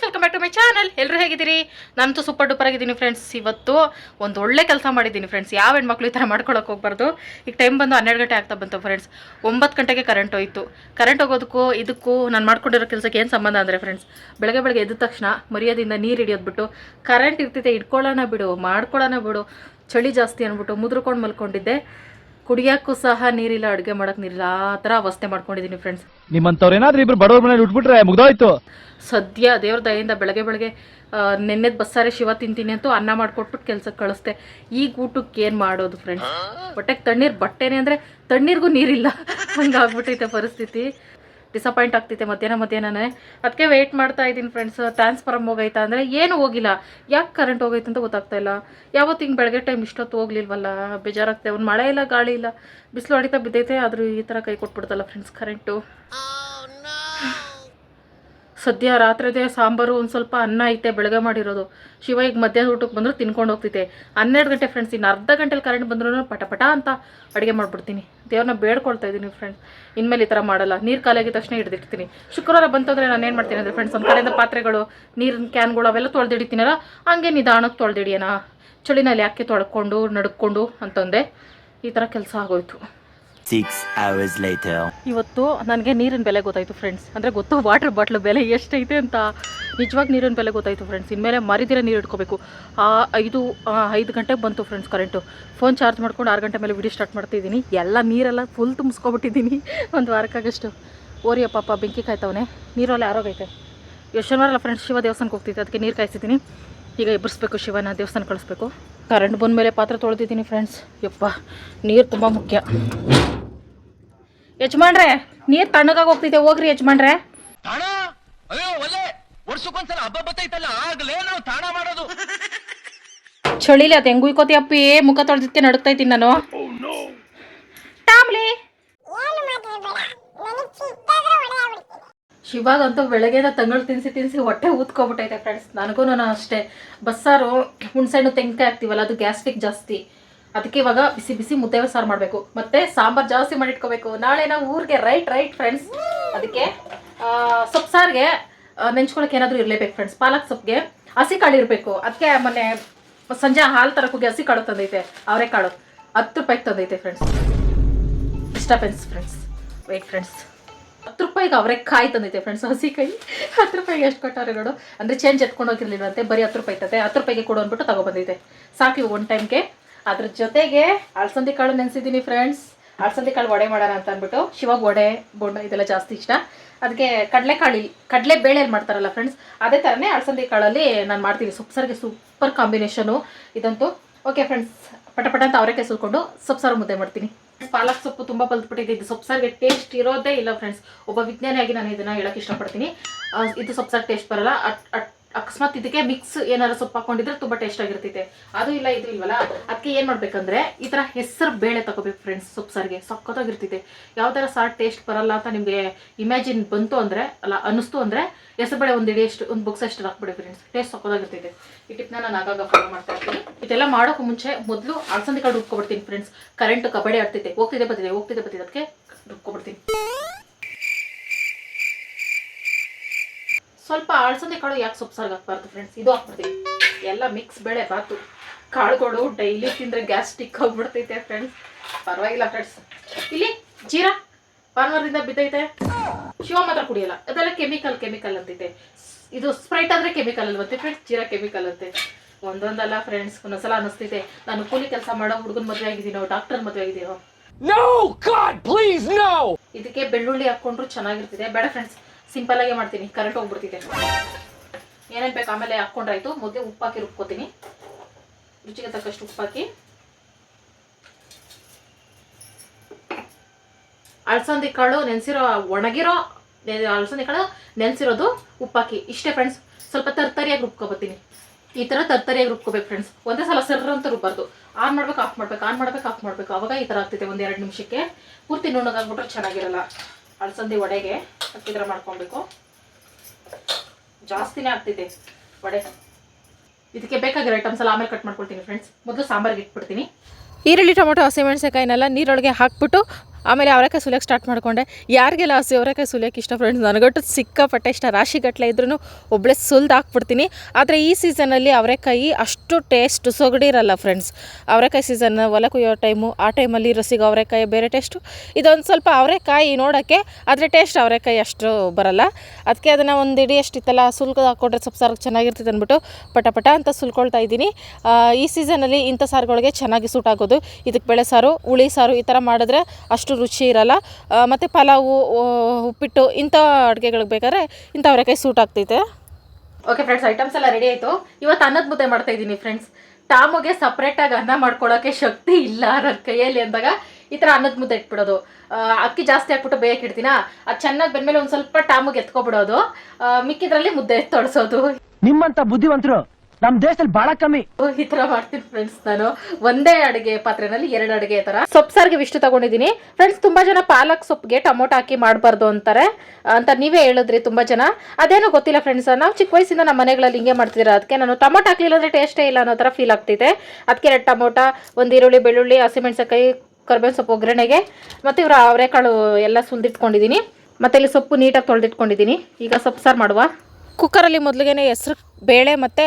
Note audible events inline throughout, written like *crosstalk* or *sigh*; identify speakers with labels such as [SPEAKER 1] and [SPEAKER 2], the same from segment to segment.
[SPEAKER 1] Friends welcome back to my channel ಎಲ್ಲರೂ ಹೇಗಿದ್ದೀರಿ? ನಾನಂತೂ ಸೂಪರ್ ಡೂಪರ್ ಆಗಿದ್ದೀನಿ ಫ್ರೆಂಡ್ಸ್ ಇವತ್ತು ಒಂದು ಒಳ್ಳೆ ಕೆಲಸ ಮಾಡಿದ್ದೀನಿ ಫ್ರೆಂಡ್ಸ್ ಯಾವ ಹೆಣ್ಮಕ್ಳು ಈ ಥರ ಮಾಡ್ಕೊಳಕ್ಕೆ ಹೋಗ್ಬಾರ್ದು? ಈಗ ಟೈಮ್ ಬಂದು ಹನ್ನೆರಡು ಗಂಟೆ ಆಗ್ತಾ ಬಂತು ಫ್ರೆಂಡ್ಸ್ ಒಂಬತ್ತು ಗಂಟೆಗೆ ಕರೆಂಟ್ ಹೋಯಿತು. ಕರೆಂಟ್ ಹೋಗೋದಕ್ಕೂ ಇದಕ್ಕೂ ನಾನು ಮಾಡ್ಕೊಂಡಿರೋ ಕೆಲಸಕ್ಕೆ ಏನು ಸಂಬಂಧ ಅಂದರೆ ಫ್ರೆಂಡ್ಸ್ ಬೆಳಗ್ಗೆ ಬೆಳಗ್ಗೆ ಎದ್ದ ತಕ್ಷಣ ಮರ್ಯಾದೆಯಿಂದ ನೀರು ಹಿಡಿಯೋದ್ಬಿಟ್ಟು ಕರೆಂಟ್ ಇರ್ತಿದೆ, ಇಟ್ಕೊಳ್ಳೋಣ ಬಿಡು, ಮಾಡ್ಕೊಳ್ಳೋಣ ಬಿಡು, ಚಳಿ ಜಾಸ್ತಿ ಅಂದ್ಬಿಟ್ಟು ಮುದ್ರಕೊಂಡು ಮಲ್ಕೊಂಡಿದ್ದೆ. ಕುಡಿಯಕ್ಕೂ ಸಹ ನೀರಿಲ್ಲ, ಅಡುಗೆ ಮಾಡಕ್ ನೀರಿಲ್ಲ. ಆ ಥರ ಅವಸ್ಥೆ ಮಾಡ್ಕೊಂಡಿದ್ದೀನಿ ಫ್ರೆಂಡ್ಸ್
[SPEAKER 2] ನಿಮ್ಮಂಥವ್ರು ಏನಾದ್ರೂ ಇಬ್ರು ಬಡವ್ರ ಮನೇಲಿ ಉಟ್ಬಿಟ್ರೆ ಮುಗ್ದೋಯ್ತು.
[SPEAKER 1] ಸದ್ಯ ದೇವ್ರ ದಯೆಯಿಂದ ಬೆಳಗ್ಗೆ ಬೆಳಗ್ಗೆ ನೆನ್ನೆದ ಬಸ್ಸಾರೆ ಶಿವ ತಿಂತೀನಿ ಅಂತೂ ಅನ್ನ ಮಾಡ್ಕೊಟ್ಬಿಟ್ಟು ಕೆಲ್ಸಕ್ಕೆ ಕಳಿಸ್ದೆ. ಈಗ ಊಟಕ್ಕೆ ಏನು ಮಾಡೋದು ಫ್ರೆಂಡ್ಸ್ ಹೊಟ್ಟೆಗೆ ತಣ್ಣೀರು ಬಟ್ಟೆನೆ ಅಂದರೆ ತಣ್ಣೀರಿಗೂ ನೀರಿಲ್ಲ. *laughs* ಹಂಗಾಗ್ಬಿಟ್ಟೈತೆ ಪರಿಸ್ಥಿತಿ. ಡಿಸಪಾಯಿಂಟ್ ಆಗ್ತೈತೆ ಮಧ್ಯಾಹ್ನ ಮಧ್ಯಾಹ್ನನೇ. ಅದಕ್ಕೆ ವೆಯ್ಟ್ ಮಾಡ್ತಾ ಇದ್ದೀನಿ ಫ್ರೆಂಡ್ಸ್ ಟ್ರಾನ್ಸ್ಫಾರಮ್ ಹೋಗೈತಾ ಅಂದರೆ ಏನು ಹೋಗಿಲ್ಲ. ಯಾಕೆ ಕರೆಂಟ್ ಹೋಗೈತೆ ಅಂತ ಗೊತ್ತಾಗ್ತಾ ಇಲ್ಲ. ಯಾವತ್ತು ಹಿಂಗೆ ಬೆಳಗ್ಗೆ ಟೈಮ್ ಇಷ್ಟೊತ್ತು ಹೋಗ್ಲಿಲ್ವಲ್ಲ? ಬೇಜಾರಾಗ್ತದೆ. ಒಂದು ಮಳೆ ಇಲ್ಲ, ಗಾಳಿ ಇಲ್ಲ. ಬಿಸಿಲು ಹೊಡಿತಾ ಬಿದ್ದೈತೆ, ಆದರೂ ಈ ಥರ ಕೈ ಕೊಟ್ಬಿಡ್ತಲ್ಲ ಫ್ರೆಂಡ್ಸ್ ಕರೆಂಟು ಸದ್ಯ ರಾತ್ರಿದೇ ಸಾಂಬಾರು ಒಂದು ಸ್ವಲ್ಪ ಅನ್ನ ಐತೆ, ಬೆಳಗ್ಗೆ ಮಾಡಿರೋದು. ಶಿವ ಈಗ ಮಧ್ಯಾಹ್ನ ಊಟಕ್ಕೆ ಬಂದರೂ ತಿನ್ಕೊಂಡು ಹೋಗ್ತೈತೆ ಹನ್ನೆರಡು ಗಂಟೆ ಫ್ರೆಂಡ್ಸ್ ಇನ್ನು ಅರ್ಧ ಗಂಟೆಲಿ ಕರೆಂಟ್ ಬಂದ್ರೂ ಪಟ ಪಟ ಅಂತ ಅಡುಗೆ ಮಾಡ್ಬಿಡ್ತೀನಿ. ದೇವ್ರನ್ನ ಬೇಡ್ಕೊಳ್ತಾ ಇದ್ದೀನಿ ಫ್ರೆಂಡ್ಸ್ ಇನ್ಮೇಲೆ ಈ ಥರ ಮಾಡಲ್ಲ. ನೀರು ಖಾಲಿಯಾಗಿದ ತಕ್ಷಣ ಹಿಡಿದಿಡ್ತೀನಿ ಶುಕ್ರವಾರ ಬಂತಂದರೆ ನಾನು ಏನು ಮಾಡ್ತೀನಿ ಅಂದರೆ ಫ್ರೆಂಡ್ಸ್ ಒಂದು ಕಡೆಯಿಂದ ಪಾತ್ರೆಗಳು ನೀರಿನ ಕ್ಯಾನ್ಗಳು ಅವೆಲ್ಲ ತೊಳೆದಿಡಿತೀನಲ್ಲ, ಹಂಗೆ ನಿಧಾನಕ್ಕೆ ತೊಳೆದಿಡಿಯೋಣ. ಚಳಿನಲ್ಲಿ ಯಾಕೆ ತೊಳ್ಕೊಂಡು, ನಡ್ಕೊಂಡು ಅಂತಂದೆ. ಈ ಥರ ಕೆಲಸ ಆಗೋಯ್ತು.
[SPEAKER 3] Six hours later.
[SPEAKER 1] ಇವತ್ತು ನನಗೆ ನೀರಿನ ಬೆಲೆ ಗೊತ್ತಾಯಿತು ಫ್ರೆಂಡ್ಸ್ ಅಂದರೆ ಗೊತ್ತು ವಾಟರ್ ಬಾಟ್ಲ್ ಬೆಲೆ ಎಷ್ಟೈತೆ ಅಂತ. ನಿಜವಾಗಿ ನೀರಿನ ಬೆಲೆ ಗೊತ್ತಾಯಿತು ಫ್ರೆಂಡ್ಸ್ ಇನ್ಮೇಲೆ ಮರಿದಿರ ನೀರು ಇಟ್ಕೋಬೇಕು. ಆ ಐದು ಐದು ಗಂಟೆಗೆ ಬಂತು ಫ್ರೆಂಡ್ಸ್ ಕರೆಂಟು ಫೋನ್ ಚಾರ್ಜ್ ಮಾಡ್ಕೊಂಡು ಆರು ಗಂಟೆ ಮೇಲೆ ವಿಡಿಯೋ ಸ್ಟಾರ್ಟ್ ಮಾಡ್ತಿದ್ದೀನಿ ಎಲ್ಲ ನೀರೆಲ್ಲ ಫುಲ್ ತುಂಬಿಸ್ಕೊಬಿಟ್ಟಿದ್ದೀನಿ. *laughs* ಒಂದು ವಾರಕ್ಕಾಗಷ್ಟು. ಓರಿಯ ಪಾಪ, ಬೆಂಕಿ ಕಾಯ್ತವನೆ. ನೀರಲ್ಲಿ ಎಷ್ಟು ಶನಿವಾರ ಫ್ರೆಂಡ್ಸ್ ಶಿವ ದೇವಸ್ಥಾನಕ್ಕೆ ಹೋಗ್ತಿದ್ದೆ. ಅದಕ್ಕೆ ನೀರು ಕಾಯಿಸಿದ್ದೀನಿ. ಈಗ ಎಬ್ಬರಿಸ್ಬೇಕು ಶಿವನ ದೇವಸ್ಥಾನ ಕಳಿಸ್ಬೇಕು. ಕರೆಂಟ್ ಬಂದ ಮೇಲೆ ಪಾತ್ರೆ ತೊಳೆದಿದ್ದೀನಿ ಫ್ರೆಂಡ್ಸ್ ಯಪ್ಪ, ನೀರು ತುಂಬ ಮುಖ್ಯ. ಯಜಮಾನ್ರೆ ನೀರ್ ತಣ್ಣಗಾಗ ಹೋಗ್ತೈತೆ ಹೋಗ್ರಿ ಯಜಮಾನ್ರೆ.
[SPEAKER 2] ತಾಣ? ಅಯ್ಯೋ ಒಳ್ಳೆ ವರ್ಷಕ್ಕೊಂದ್ಸಲ ಹಬ್ಬ ಬತ್ತೈತಲ್ಲ ಆಗ್ಲೇನು ತಾಣ ಮಾಡೋದು.
[SPEAKER 1] ಚಳಿಲಿ ಅದು ಹೆಂಗ್ ಉಯ್ಕೋತಿ ಅಪ್ಪಿ? ಮುಖ ತೊಳೆದಿತ್ತೆ ನಡುಕ್ತೈತೀನಿ ನಾನು. ಟಾಮ್ಲಿ! ಶಿವಾಗಂತೂ ಬೆಳಗ್ಗೆನ ತಂಗಳು ತಿನ್ಸಿ ತಿನ್ಸಿ ಹೊಟ್ಟೆ ಊದ್ಕೊಬಿಟ್ಟೈತೆ ಫ್ರೆಂಡ್ಸ್ ನನಗೂ ಅಷ್ಟೇ. ಬಸ್ಸಾರು ಹುಣ್ಸೆಹಣ್ಣು ತೆಂಗಿನಕಾಯಿ ಹಾಕ್ತೀವಲ್ಲ ಅದು ಗ್ಯಾಸ್ಟ್ರಿಕ್ ಜಾಸ್ತಿ. ಅದಕ್ಕೆ ಇವಾಗ ಬಿಸಿ ಬಿಸಿ ಮುದ್ದೆ ಸಾರು ಮಾಡಬೇಕು. ಮತ್ತೆ ಸಾಂಬಾರ್ ಜಾಸ್ತಿ ಮಾಡಿಟ್ಕೋಬೇಕು. ನಾಳೆ ನಾವು ಊರಿಗೆ ರೈಟ್ ರೈಟ್ ಫ್ರೆಂಡ್ಸ್ ಅದಕ್ಕೆ ಸೊಪ್ಪು ಸಾರಿಗೆ ನೆಂಚ್ಕೊಳಕ್ಕೆ ಏನಾದರೂ ಇರಲೇಬೇಕು ಫ್ರೆಂಡ್ಸ್ ಪಾಲಕ್ ಸೊಪ್ಪಿಗೆ ಹಸಿ ಕಾಳು ಇರಬೇಕು. ಅದಕ್ಕೆ ಮೊನ್ನೆ ಸಂಜೆ ಹಾಲು ತರಕ್ಕೆ ಹೋಗಿ ಹಸಿ ಕಾಳು ತಂದೈತೆ. ಅವರೆಕಾಳು ಹತ್ತು ರೂಪಾಯಿಗೆ ತಂದೈತೆ friends disturbance friends wait friends ಹತ್ತು ರೂಪಾಯಿಗೆ ಅವರೆಕಾಯಿ ತಂದೈತೆ ಫ್ರೆಂಡ್ಸ್ ಹಸಿ ಕಾಯಿ. ಹತ್ತು ರೂಪಾಯಿಗೆ ಎಷ್ಟು ಕೊಟ್ಟವ್ರೆ ನೋಡು. ಅಂದರೆ ಚೇಂಜ್ ಎತ್ಕೊಂಡು ಹೋಗಿರ್ಲಿಲ್ವಂತೆ. ಬರೀ ಹತ್ತು ರೂಪಾಯಿ ತತೆ ಹತ್ತು ರೂಪಾಯಿಗೆ ಕೊಡು ಅಂದ್ಬಿಟ್ಟು ತಗೊಬಂದೈತೆ ಸಾಕು ಒನ್ ಟೈಮ್ಗೆ ಅದ್ರ ಜೊತೆಗೆ ಅಲ್ಸಂದಿ ಕಾಳು ನೆನೆಸಿದ್ದೀನಿ ಫ್ರೆಂಡ್ಸ್ ಅಲ್ಸಂದಿ ಕಾಳು ವಡೆ ಮಾಡೋಣ ಅಂತ ಅಂದ್ಬಿಟ್ಟು ಶಿವಾಗ ವಡೆ, ಬೋಂಡ ಇದೆಲ್ಲ ಜಾಸ್ತಿ ಇಷ್ಟ. ಅದಕ್ಕೆ ಕಡಲೆಕಾಳಿ ಕಡಲೆ ಬೇಳೆಯಲ್ಲಿ ಮಾಡ್ತಾರಲ್ಲ ಫ್ರೆಂಡ್ಸ್ ಅದೇ ಥರನೇ ಅಲ್ಸಂದಿ ಕಾಳಲ್ಲಿ ನಾನು ಮಾಡ್ತೀನಿ. ಸೊಪ್ಸಾರಿಗೆ ಸೂಪರ್ ಕಾಂಬಿನೇಷನು ಇದಂತೂ ಓಕೆ ಫ್ರೆಂಡ್ಸ್ ಪಟಪಟ ಪಟ ಅಂತ ಅವರೇ ಸುಲ್ಕೊಂಡು ಸೊಪ್ಸಾರು ಮುದ್ದೆ ಮಾಡ್ತೀನಿ. ಪಾಲಕ್ ಸೊಪ್ಪು ತುಂಬ ಬಲ್ತ್ಬಿಟ್ಟಿದೆ. ಇದು ಸೊಪ್ಸಾರಿಗೆ ಟೇಸ್ಟ್ ಇರೋದೇ ಇಲ್ಲ ಫ್ರೆಂಡ್ಸ್ ಒಬ್ಬ ವಿಜ್ಞಾನಿಯಾಗಿ ನಾನು ಇದನ್ನ ಹೇಳೋಕ್ಕೆ ಇಷ್ಟಪಡ್ತೀನಿ. ಇದು ಸೊಪ್ಸಾರು ಟೇಸ್ಟ್ ಬರಲ್ಲ. ಅಟ್ ಅಟ್ ಅಕಸ್ಮಾತ್ ಇದಕ್ಕೆ ಮಿಕ್ಸ್ ಏನಾದ್ರು ಸೊಪ್ಪು ಹಾಕೊಂಡಿದ್ರೆ ತುಂಬಾ ಟೇಸ್ಟ್ ಆಗಿರ್ತೈತೆ. ಅದು ಇಲ್ಲ, ಇದು ಇಲ್ವಲ್ಲ? ಅದಕ್ಕೆ ಏನ್ ಮಾಡ್ಬೇಕಂದ್ರೆ ಈ ತರ ಹೆಸರು ಬೇಳೆ ತಗೋಬೇಕು ಫ್ರೆಂಡ್ಸ್ ಸೊಪ್ಪು ಸಾರಿಗೆ. ಸಕ್ಕತ್ತಾಗಿರ್ತೈತೆ ಯಾವ ತರ ಸಾರ್ ಟೇಸ್ಟ್ ಬರಲ್ಲ ಅಂತ ನಿಮ್ಗೆ ಇಮ್ಯಾಜಿನ್ ಬಂತು ಅಂದ್ರೆ, ಅಲ್ಲ ಅನಿಸ್ತು ಅಂದ್ರೆ ಹೆಸರು ಬೇಳೆ ಒಂದು ಎಷ್ಟು ಒಂದ್ ಬುಕ್ಸ್ ಅಷ್ಟು ಹಾಕ್ಬಿಡಿ ಫ್ರೆಂಡ್ಸ್ ಟೇಸ್ಟ್ ಸಖತ್ತಾಗಿರ್ತೈತೆ. ಈ ಟಿಪ್ನ ನಾನು ಆಗಾಗ ಫಾಲೋ ಮಾಡ್ತಾ ಇರ್ತೀನಿ. ಇದೆಲ್ಲ ಮಾಡೋಕೆ ಮುಂಚೆ ಮೊದಲು ಅಳಸಂದಿ ಕಾಳು ರುಬ್ಕೊಬಿಡ್ತೀನಿ ಫ್ರೆಂಡ್ಸ್ ಕರೆಂಟ್ ಕಬಡ್ಡಿ ಆಡ್ತೈತೆ. ಹೋಗ್ತಿದೆ, ಬತ್ತಿದೆ ಹೋಗ್ತಿದೆ, ಬತ್ತಿದೆ. ಅದಕ್ಕೆ ರುಬ್ಕೊಬಿಡ್ತೀನಿ. ಸ್ವಲ್ಪ ಅಳಸಂದೆ ಕಾಳು ಯಾಕೆ ಸೊಪ್ಪು ಸಾರಿಗೆ ಹಾಕ್ಬಾರ್ದು ಫ್ರೆಂಡ್ಸ್ ಇದು ಹಾಕ್ಬಿಡ್ತೀವಿ ಎಲ್ಲ ಮಿಕ್ಸ್ ಬೇಳೆ ಬಾತು ಕಾಳುಗಳು ಡೈಲಿ ತಿಂದ್ರೆ ಗ್ಯಾಸ್ಟಿಕ್ ಹೋಗ್ಬಿಡ್ತೈತೆ ಫ್ರೆಂಡ್ಸ್ ಪರವಾಗಿಲ್ಲ ಫ್ರೆಂಡ್ಸ್ ಇಲ್ಲಿ ಜೀರಾ ಭಾನುವಾರದಿಂದ ಬಿದ್ದೈತೆ. ಶಿವ ಮಾತ್ರ ಕುಡಿಯಲ್ಲ. ಅದೆಲ್ಲ ಕೆಮಿಕಲ್ ಕೆಮಿಕಲ್ ಅಂತೈತೆ ಇದು ಸ್ಪ್ರೈಟ್ ಆದರೆ ಕೆಮಿಕಲ್ ಅಲ್ವಂತೆ ಫ್ರೆಂಡ್ಸ್ ಜೀರಾ ಕೆಮಿಕಲ್ ಅಂತೆ. ಒಂದೊಂದಲ್ಲ ಫ್ರೆಂಡ್ಸ್ ಒಂದೊಂದ್ಸಲ ಅನಿಸ್ತೈತೆ ನಾನು ಕೂಲಿ ಕೆಲಸ ಮಾಡೋ ಹುಡುಗನ ಮದುವೆ ಆಗಿದ್ದೀನೋ ಡಾಕ್ಟರ್ ಮದುವೆ ಆಗಿದ್ದೀನೋ? ಇದಕ್ಕೆ ಬೆಳ್ಳುಳ್ಳಿ ಹಾಕೊಂಡ್ರು ಚೆನ್ನಾಗಿರ್ತಿದೆ. ಬೇಡ ಫ್ರೆಂಡ್ಸ್ ಸಿಂಪಲ್ ಆಗೇ ಮಾಡ್ತೀನಿ. ಕರೆಂಟ್ ಹೋಗ್ಬಿಡ್ತಿದೆ. ಏನೇನು ಬೇಕು ಆಮೇಲೆ ಹಾಕ್ಕೊಂಡ್ರಾಯ್ತು. ಉಪ್ಪು ಹಾಕಿ ರುಬ್ಕೋತೀನಿ. ರುಚಿಗೆ ತಕ್ಕಷ್ಟು ಉಪ್ಪು ಹಾಕಿ ಅಳಸಂದಿ ಕಾಳು ನೆನೆಸಿರೋ, ಒಣಗಿರೋ ಅಳಸಂದಿ ಕಾಳು ನೆನೆಸಿರೋದು ಹಾಕಿ ಇಷ್ಟೇ ಫ್ರೆಂಡ್ಸ್ ಸ್ವಲ್ಪ ತರ್ತರಿಯಾಗಿ ರುಬ್ಕೊಬತ್ತೀನಿ. ಈ ಥರ ತರ್ತರಿಯಾಗಿ ರುಬ್ಕೋಬೇಕು ಫ್ರೆಂಡ್ಸ್ ಒಂದೇ ಸಲ ಸರ್ರ ಅಂತ ರುಬ್ಬಾರ್ದು. ಆನ್ ಮಾಡ್ಬೇಕು, ಆಫ್ ಮಾಡ್ಬೇಕು, ಆನ್ ಮಾಡ್ಬೇಕು, ಆಫ್ ಮಾಡ್ಬೇಕು. ಅವಾಗ ಈ ಥರ ಆಗ್ತೈತೆ ಒಂದು ಎರಡು ನಿಮಿಷಕ್ಕೆ. ಪೂರ್ತಿ ನುಣ್ಣಗಾಗ್ಬಿಟ್ರೆ ಚೆನ್ನಾಗಿರಲ್ಲ. ಅಳಸಂದಿ ವಡೆಗೆ ಹಾಕಿದ್ರೆ ಮಾಡ್ಕೊಬೇಕು. ಜಾಸ್ತಿನೇ ಆಗ್ತಿದೆ ವಡೆ. ಇದಕ್ಕೆ ಬೇಕಾಗಿರೋ ಐಟಮ್ಸ್ ಎಲ್ಲ ಆಮೇಲೆ ಕಟ್ ಮಾಡ್ಕೊಳ್ತೀನಿ ಫ್ರೆಂಡ್ಸ್ ಮೊದಲು ಸಾಂಬಾರಿಗೆ ಇಟ್ಬಿಡ್ತೀನಿ. ಈರುಳ್ಳಿ, ಟೊಮೊಟೊ ಹಸಿಮೆಣಸಿನಕಾಯಿನೆಲ್ಲ ನೀರೊಳಗೆ ಹಾಕ್ಬಿಟ್ಟು ಆಮೇಲೆ ಅವರೆಕಾಯಿ ಸುಲಿಯಕ್ಕೆ ಸ್ಟಾರ್ಟ್ ಮಾಡಿಕೊಂಡೆ. ಯಾರಿಗೆಲ್ಲ ಲಾಸಿ ಅವರೆಕಾಯಿ ಸುಲಿಯೋಕೆ ಇಷ್ಟ ಫ್ರೆಂಡ್ಸ್ ನನಗಟ್ಟು ಸಿಕ್ಕಾಪಟ್ಟೆ ಇಷ್ಟ. ರಾಶಿಗಟ್ಟಲೆ ಇದ್ರೂ ಒಬ್ಬಳೆ ಸುಲ್ದು ಹಾಕ್ಬಿಡ್ತೀನಿ. ಆದರೆ ಈ ಸೀಸನಲ್ಲಿ ಅವರೆಕಾಯಿ ಅಷ್ಟು ಟೇಸ್ಟ್ ಸೊಗಡಿರಲ್ಲ ಫ್ರೆಂಡ್ಸ್ ಅವರೆಕಾಯಿ ಸೀಸನ್ ಹೊಲ ಕುಯ್ಯೋ ಟೈಮು ಆ ಟೈಮಲ್ಲಿ ರಸಿಗೆ ಅವರೆಕಾಯಿ ಬೇರೆ ಟೇಸ್ಟು ಇದೊಂದು ಸ್ವಲ್ಪ ಅವರೆಕಾಯಿ ನೋಡೋಕ್ಕೆ, ಆದರೆ ಟೇಸ್ಟ್ ಅವರೆಕಾಯಿ ಅಷ್ಟು ಬರಲ್ಲ. ಅದಕ್ಕೆ ಅದನ್ನು ಒಂದು ಇಡಿ ಅಷ್ಟಿತ್ತಲ್ಲ ಸುಲ್ಕ ಹಾಕ್ಕೊಂಡ್ರೆ ಸ್ವಲ್ಪ ಸಾರು ಚೆನ್ನಾಗಿರ್ತದೆ ಅಂದ್ಬಿಟ್ಟು ಪಟ ಪಟ ಅಂತ ಸುಲ್ಕೊಳ್ತಾ ಇದ್ದೀನಿ. ಈ ಸೀಸನಲ್ಲಿ ಇಂಥ ಸಾರುಗಳಿಗೆ ಚೆನ್ನಾಗಿ ಸೂಟ್ ಆಗೋದು. ಇದಕ್ಕೆ ಬೆಳೆ ಸಾರು, ಹುಳಿ ಸಾರು ಈ ಥರ ಮಾಡಿದ್ರೆ ಅಷ್ಟು ರುಚಿ ಇರಲ್ಲ. ಮತ್ತು ಪಲಾವು ಉಪ್ಪಿಟ್ಟು ಇಂಥ ಅಡುಗೆಗಳಿಗೆ ಬೇಕಾದ್ರೆ ಇಂಥ ಅವರೆಕಾಯಿ ಸೂಟ್ ಆಗ್ತೈತೆ. ಓಕೆ ಫ್ರೆಂಡ್ಸ್ ಐಟಮ್ಸ್ ಎಲ್ಲ ರೆಡಿ ಆಯಿತು. ಇವತ್ತು ಅನ್ನದ ಮುದ್ದೆ ಮಾಡ್ತಾ ಇದ್ದೀನಿ ಫ್ರೆಂಡ್ಸ್ ಟಾಮಗೆ ಸಪ್ರೇಟಾಗಿ ಅನ್ನ ಮಾಡ್ಕೊಳ್ಳೋಕೆ ಶಕ್ತಿ ಇಲ್ಲ ನನ್ನ ಕೈಯಲ್ಲಿ ಅಂದಾಗ ಈ ಥರ ಅನ್ನದ ಮುದ್ದೆ ಇಟ್ಬಿಡೋದು. ಅಕ್ಕಿ ಜಾಸ್ತಿ ಹಾಕ್ಬಿಟ್ಟು ಬೇಯಕ್ಕೆ ಇಡ್ತೀನಾ? ಅದು ಚೆನ್ನಾಗಿ ಬಂದಮೇಲೆ ಒಂದು ಸ್ವಲ್ಪ ಟಾಮುಗೆ ಎತ್ಕೊಬಿಡೋದು. ಮಿಕ್ಕಿದ್ರಲ್ಲಿ ಮುದ್ದೆ ತೊಳಸೋದು.
[SPEAKER 4] ನಿಮ್ಮಂತ ಬುದ್ಧಿವಂತರು ನಮ್ ದೇಶದಲ್ಲಿ ಬಹಳ ಕಮ್ಮಿ.
[SPEAKER 1] ಈ ತರ ಮಾಡ್ತೀನಿ ಫ್ರೆಂಡ್ಸ್ ನಾನು. ಒಂದೇ ಅಡುಗೆ ಪಾತ್ರೆನಲ್ಲಿ ಎರಡು ಅಡುಗೆ ತರ. ಸೊಪ್ಪು ಸಾರಿಗೆ ಇಷ್ಟು ತಗೊಂಡಿದ್ದೀನಿ. ಫ್ರೆಂಡ್ಸ್ ತುಂಬಾ ಜನ ಪಾಲಕ್ ಸೊಪ್ಪಿಗೆ ಟೊಮೊಟೊ ಹಾಕಿ ಮಾಡಬಾರ್ದು ಅಂತಾರೆ. ಅಂತ ನೀವೇ ಹೇಳಿದ್ರಿ ತುಂಬಾ ಜನ. ಅದೇನೋ ಗೊತ್ತಿಲ್ಲ ಫ್ರೆಂಡ್ಸ್ ನಾವು ಚಿಕ್ಕ ವಯಸ್ಸಿಂದ ನಮ್ಮ ಮನೆಗಳಲ್ಲಿ ಹಿಂಗೆ ಮಾಡ್ತಿದ್ರೆ ಅದಕ್ಕೆ ನಾನು ಟೊಮೊಟೊ ಹಾಕ್ಲಿಲ್ಲ ಅಂದ್ರೆ ಟೇಸ್ಟೇ ಇಲ್ಲ ಅನ್ನೋ ತರ ಫೀಲ್ ಆಗ್ತಿದೆ. ಅದಕ್ಕೆ ಎರಡು ಟೊಮೊಟೊ, ಒಂದು ಈರುಳ್ಳಿ, ಬೆಳ್ಳುಳ್ಳಿ ಹಸಿಮೆಣಸಕಾಯಿ ಕರ್ಬೇವಿನ ಸೊಪ್ಪು, ಒಗ್ಗರಣೆಗೆ, ಮತ್ತೆ ಇವರು ಅವರೆಕಾಳು ಎಲ್ಲ ಸುಂದಿಟ್ಕೊಂಡಿದ್ದೀನಿ ಮತ್ತೆ ಇಲ್ಲಿ ಸೊಪ್ಪು ನೀಟಾಗಿ ತೊಳೆದಿಟ್ಕೊಂಡಿದ್ದೀನಿ. ಈಗ ಸೊಪ್ಪು ಸಾರು ಮಾಡುವ. ಕುಕ್ಕರಲ್ಲಿ ಮೊದಲಿಗೆ ಹೆಸ್ರು ಬೇಳೆ ಮತ್ತು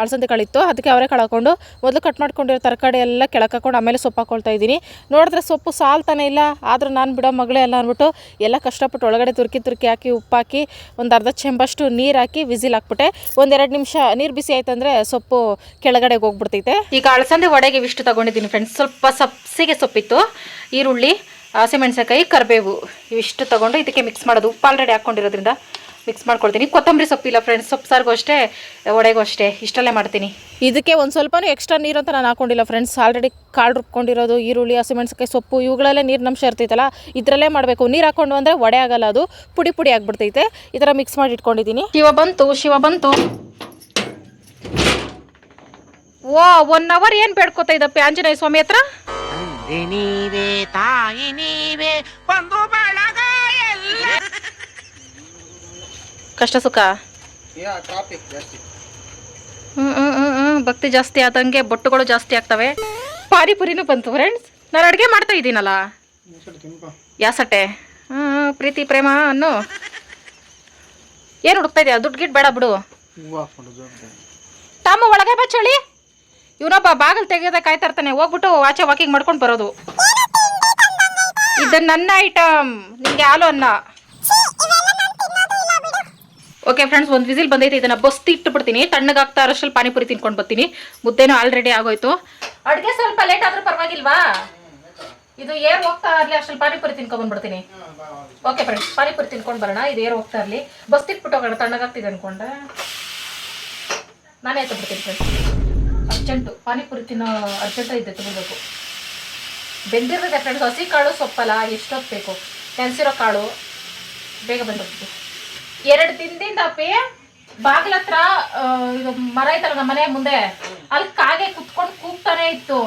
[SPEAKER 1] ಅಳಸಂದಿ ಕಳಿತ್ತು. ಅದಕ್ಕೆ ಅವರೇ ಕಳ್ಕೊಂಡು ಮೊದಲು ಕಟ್ ಮಾಡ್ಕೊಂಡಿರೋ ತರಕಾರಿ ಎಲ್ಲ ಕೆಳಕ್ಕೆ ಹಾಕೊಂಡು ಆಮೇಲೆ ಸೊಪ್ಪು ಹಾಕೊಳ್ತಾ ಇದ್ದೀನಿ. ನೋಡಿದ್ರೆ ಸೊಪ್ಪು ಸಾಲ್ತಾನೆ ಇಲ್ಲ, ಆದರೂ ನಾನು ಬಿಡೋ ಮಗಳೇ ಎಲ್ಲ ಅಂದ್ಬಿಟ್ಟು ಎಲ್ಲ ಕಷ್ಟಪಟ್ಟು ಒಳಗಡೆ ತುರ್ಕಿ ತುರ್ಕಿ ಹಾಕಿ, ಉಪ್ಪು ಹಾಕಿ, ಒಂದು ಅರ್ಧ ಚೆಂಬಷ್ಟು ನೀರು ಹಾಕಿ ವಿಸಿಲ್ ಹಾಕ್ಬಿಟ್ಟೆ. ಒಂದೆರಡು ನಿಮಿಷ ನೀರು ಬಿಸಿ ಆಯ್ತು ಅಂದರೆ ಸೊಪ್ಪು ಕೆಳಗಡೆಗೆ ಹೋಗ್ಬಿಡ್ತೈತೆ. ಈಗ ಅಳಸಂದೆ ವಡೆಗೆ ಇವಿಷ್ಟು ತೊಗೊಂಡಿದ್ದೀನಿ ಫ್ರೆಂಡ್ಸ್ ಸ್ವಲ್ಪ ಸಬ್ಸಿಗೆ ಸೊಪ್ಪಿತ್ತು, ಈರುಳ್ಳಿ ಹಸಿಮೆಣಸಿನಕಾಯಿ ಕರಿಬೇವು ಇವಿಷ್ಟು ತಗೊಂಡು ಇದಕ್ಕೆ ಮಿಕ್ಸ್ ಮಾಡೋದು. ಉಪ್ಪು ಆಲ್ರೆಡಿ ಹಾಕ್ಕೊಂಡಿರೋದ್ರಿಂದ ಮಿಕ್ಸ್ ಮಾಡ್ಕೊಳ್ತೀನಿ ಕೊತ್ತಂಬರಿ ಸೊಪ್ಪಿಲ್ಲ ಫ್ರೆಂಡ್ಸ್ ಸೊಪ್ಪು ಸಾರಿಗೂ ಅಷ್ಟೇ ಒಡೆಗೂ ಅಷ್ಟೇ. ಇಷ್ಟಲ್ಲೇ ಮಾಡ್ತೀನಿ. ಇದಕ್ಕೆ ಒಂದು ಸ್ವಲ್ಪನೂ ಎಕ್ಸ್ಟ್ರಾ ನೀರು ಅಂತ ನಾನು ಹಾಕೊಂಡಿಲ್ಲ ಫ್ರೆಂಡ್ಸ್ ಆಲ್ರೆಡಿ ಕಾಳು ರುಬ್ಕೊಂಡಿರೋದು ಈರುಳ್ಳಿ ಹಸಿಮೆಣಸಿಕಾಯಿ ಸೊಪ್ಪು ಇವುಗಳಲ್ಲೇ ನೀರಿನಂಶ ಇರ್ತೈತಲ್ಲ ಇದರಲ್ಲೇ ಮಾಡಬೇಕು. ನೀರು ಹಾಕೊಂಡು ಅಂದರೆ ಒಡೆ ಆಗಲ್ಲ ಅದು ಪುಡಿ ಪುಡಿ ಆಗಿಬಿಡ್ತೈತೆ. ಈ ಥರ ಮಿಕ್ಸ್ ಮಾಡಿ ಇಟ್ಕೊಂಡಿದ್ದೀನಿ ಶಿವ ಬಂತು ಶಿವ ಬಂತು. ಓ ಒನ್ ಅವರ್ ಏನು ಬೇಡ್ಕೋತಾ ಇದ್ದಪ್ಪ ಆಂಜನೇಯ ಸ್ವಾಮಿ ಹತ್ರ?
[SPEAKER 4] ನೀವೇ ತಾಯಿ ನೀವೇ ಬಂದು ಬಳಗ ಎಲ್ಲ.
[SPEAKER 1] ಕಷ್ಟ ಸುಖ? ಹ್ಮ್ ಹ್ಞೂ ಹ್ಞೂ ಹ್ಞೂ ಭಕ್ತಿ ಜಾಸ್ತಿ ಆದಂಗೆ ಬೊಟ್ಟುಗಳು ಜಾಸ್ತಿ ಆಗ್ತವೆ. ಪಾನಿಪುರಿನೂ ಬಂತು ಫ್ರೆಂಡ್ಸ್ ನಾನು ಅಡುಗೆ ಮಾಡ್ತಾ ಇದ್ದೀನಲ್ಲ? ಯಾಸಟ್ಟೆ ಹ್ಮ್ ಪ್ರೀತಿ ಪ್ರೇಮ ಅನ್ನು. ಏನು ಹುಡುಕ್ತಾ ಇದೆಯಾ? ದುಡ್ಡು ಗಿಡ್ ಬೇಡ ಬಿಡು. ತಾಮ ಒಳಗೆ ಬಾ ಚಳಿ. ಇವನೊಬ್ಬ ಬಾಗಿಲು ತೆಗೆಯೋದ ಕಾಯ್ತಾ ಇರ್ತಾನೆ. ಹೋಗ್ಬಿಟ್ಟು ಆಚೆ ವಾಕಿಂಗ್ ಮಾಡ್ಕೊಂಡು ಬರೋದು. ಇದು ನನ್ನ ಐಟಮ್ ನಿಮಗೆ ಹಾಲು ಅನ್ನ. ಓಕೆ ಫ್ರೆಂಡ್ಸ್ ಒಂದು ವಿಸಿಲ್ ಬಂದೈತೆ, ಇದನ್ನ ಬಸ್ತಿ ಇಟ್ಟುಬಿಡ್ತೀನಿ ತಣ್ಣಗಾಗ್ತಾ ಅಷ್ಟರಲ್ಲಿ ಪಾನಿಪುರಿ ತಿನ್ಕೊಂಡು ಬರ್ತೀನಿ. ಮುದ್ದೆನೂ ಆಲ್ರೆಡಿ ಆಗೋಯ್ತು. ಅಡುಗೆ ಸ್ವಲ್ಪ ಲೇಟ್ ಆದ್ರೂ ಪರವಾಗಿಲ್ವಾ? ಇದು ಏರ್ ಹೋಗ್ತಾ ಇರಲಿ ಅಷ್ಟಲ್ಲಿ ಪಾನಿಪುರಿ ತಿನ್ಕೊಂಡ್ ಬಂದ್ಬಿಡ್ತೀನಿ. ಓಕೆ ಫ್ರೆಂಡ್ಸ್ ಪಾನಿಪುರಿ ತಿನ್ಕೊಂಡು ಬರೋಣ. ಇದು ಏರ್ ಹೋಗ್ತಾ ಇರಲಿ. ಬಸ್ತಿ ಇಟ್ಬಿಟ್ಟು ಹೋಗೋಣ, ತಣ್ಣಗಾಗ್ತಿದೆ ಅನ್ಕೊಂಡೆ. ನಾನೇ ಎತ್ಬಿಡ್ತೀನಿ ಫ್ರೆಂಡ್ಸ್ ಅರ್ಜೆಂಟು ಪಾನಿಪುರಿ ತಿನ್ನೋ ಅರ್ಜೆಂಟ ಇದೆ ತಗೊಳ್ಬೇಕು ಬೆಂದಿರ್ತದೆ ಫ್ರೆಂಡ್ಸ್ ಹಸಿ ಕಾಳು ಸೊಪ್ಪಲ್ಲ, ಎಷ್ಟೊತ್ತು ಬೇಕು? ನೆನೆಸಿರೋ ಕಾಳು, ಬೇಗ ಬಂದೋಗ್ತದೆ ಎರಡು ದಿನದಿಂದ ಅಪ್ಪಿ ಬಾಗಿಲ ಹತ್ರ ಮರ ಐತಲ್ಲ ನಮ್ಮ ಮನೆ ಮುಂದೆ, ಅಲ್ಲಿ ಕಾಗೆ ಕುತ್ಕೊಂಡು ಕೂಗ್ತಾನೆ ಇತ್ತು.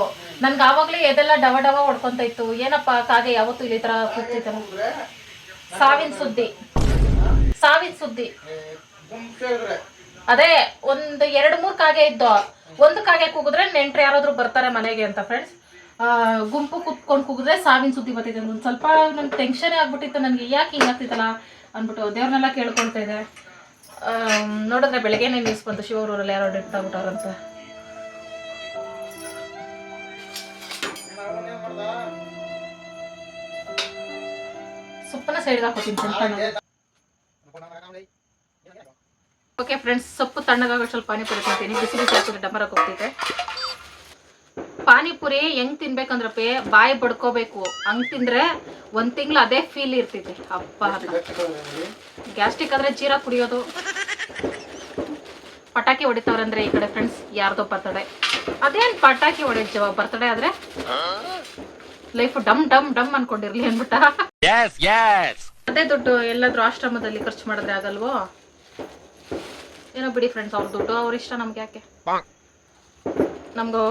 [SPEAKER 1] ನನ್ಗೆ ಆವಾಗ್ಲೇ ಎದೆಲ್ಲ ಡವ ಡವ ಹೊಡ್ಕೊಂತ ಇತ್ತು. ಏನಪ್ಪ ಕಾಗೆ ಯಾವತ್ತು ಇಲ್ಲಿ ತರ ಕೂಗ್ತೈತಲ್ಲ ಸಾವಿನ ಸುದ್ದಿ. ಸಾವಿನ ಸುದ್ದಿ. ಅದೇ, ಒಂದು ಎರಡು ಮೂರು ಕಾಗೆ ಇದ್ದು. ಒಂದು ಕಾಗೆ ಕೂಗಿದ್ರೆ ನೆಂಟ್ರು ಯಾರಾದ್ರೂ ಬರ್ತಾರೆ ಮನೆಗೆ ಅಂತ ಫ್ರೆಂಡ್ಸ್ ಗುಂಪು ಕುತ್ಕೊಂಡು ಕೂಗಿದ್ರೆ ಸಾವಿನ ಸುದ್ದಿ ಬರ್ತಿದೆ ಒಂದು ಸ್ವಲ್ಪ ನನ್ಗೆ ಟೆನ್ಷನ್ ಆಗ್ಬಿಟ್ಟಿತ್ತು. ನನಗೆ ಯಾಕೆ ಹಿಂಗಾಗ್ತಿತ್ತಲ್ಲ ಅಂದ್ಬಿಟ್ಟು ದೇವ್ರನ್ನೆಲ್ಲ ಕೇಳ್ಕೊಳ್ತಾ ಇದೆ ನೋಡಿದ್ರೆ ಬೆಳಗ್ಗೆನೇ ನ್ಯೂಸ್ ಬಂತು ಶಿವರೂರಲ್ಲಿ ಯಾರೋ ಡೆತ್ ಆಗ್ಬಿಟ್ಟವ್ರಂತ. ಸೊಪ್ಪನ್ನ ಸೈಡ್ಗೆ ಹಾಕೋತೀನಿ ಓಕೆ ಫ್ರೆಂಡ್ಸ್ ಸೊಪ್ಪು ತಣ್ಣಗಾಗ ಸ್ವಲ್ಪ ಪಾನಿಪುರಿ ಕೊಡ್ತೀನಿ ಬಿಸಿ ಬಿಸಿ ಹಾಕಿದ್ರೆ ಡಮರಕ್ಕೆ ಹೋಗ್ತಿದೆ ಪಾನಿಪುರಿ ಹೆಂಗ್ ತಿನ್ಬೇಕಂದ್ರಪ್ಪ? ಬಾಯಿ ಬಡ್ಕೋಬೇಕು. ಹಂಗ್ ತಿಂದ್ರೆ ಒಂದ್ ತಿಂಗ್ಳು ಅದೇ ಫೀಲ್ ಇರ್ತೈತಿ. ಅಪ್ಪ ಗ್ಯಾಸ್ಟ್ರಿಕ್ ಆದ್ರೆ ಜೀರಾ ಕುಡಿಯೋದು. ಪಟಾಕಿ ಹೊಡಿತಾವ್ರಂದ್ರೆ ಈ ಕಡೆ ಫ್ರೆಂಡ್ಸ್ ಯಾರ್ದೋ ಬರ್ತಡೆ ಅದೇನ್ ಪಟಾಕಿ ಹೊಡೆಯೋದ್ ಬರ್ತಡೇ ಬರ್ತಡೆ ಆದ್ರೆ ಲೈಫ್ ಡಮ್ ಡಮ್ ಡಮ್ ಅನ್ಕೊಂಡಿರ್ಲಿ ಅನ್ಬಿಟ್ಟ. ಅದೇ ದುಡ್ಡು ಎಲ್ಲಾದ್ರೂ ಆಶ್ರಮದಲ್ಲಿ ಖರ್ಚು ಮಾಡಿದ್ರೆ ಆಗಲ್ವೋ? ಏನೋ ಬಿಡಿ ಫ್ರೆಂಡ್ಸ್ ಅವ್ರ ದುಡ್ಡು ಅವ್ರ ಇಷ್ಟ ನಮ್ಗೆ ಯಾಕೆ? ನಮ್ಗೂ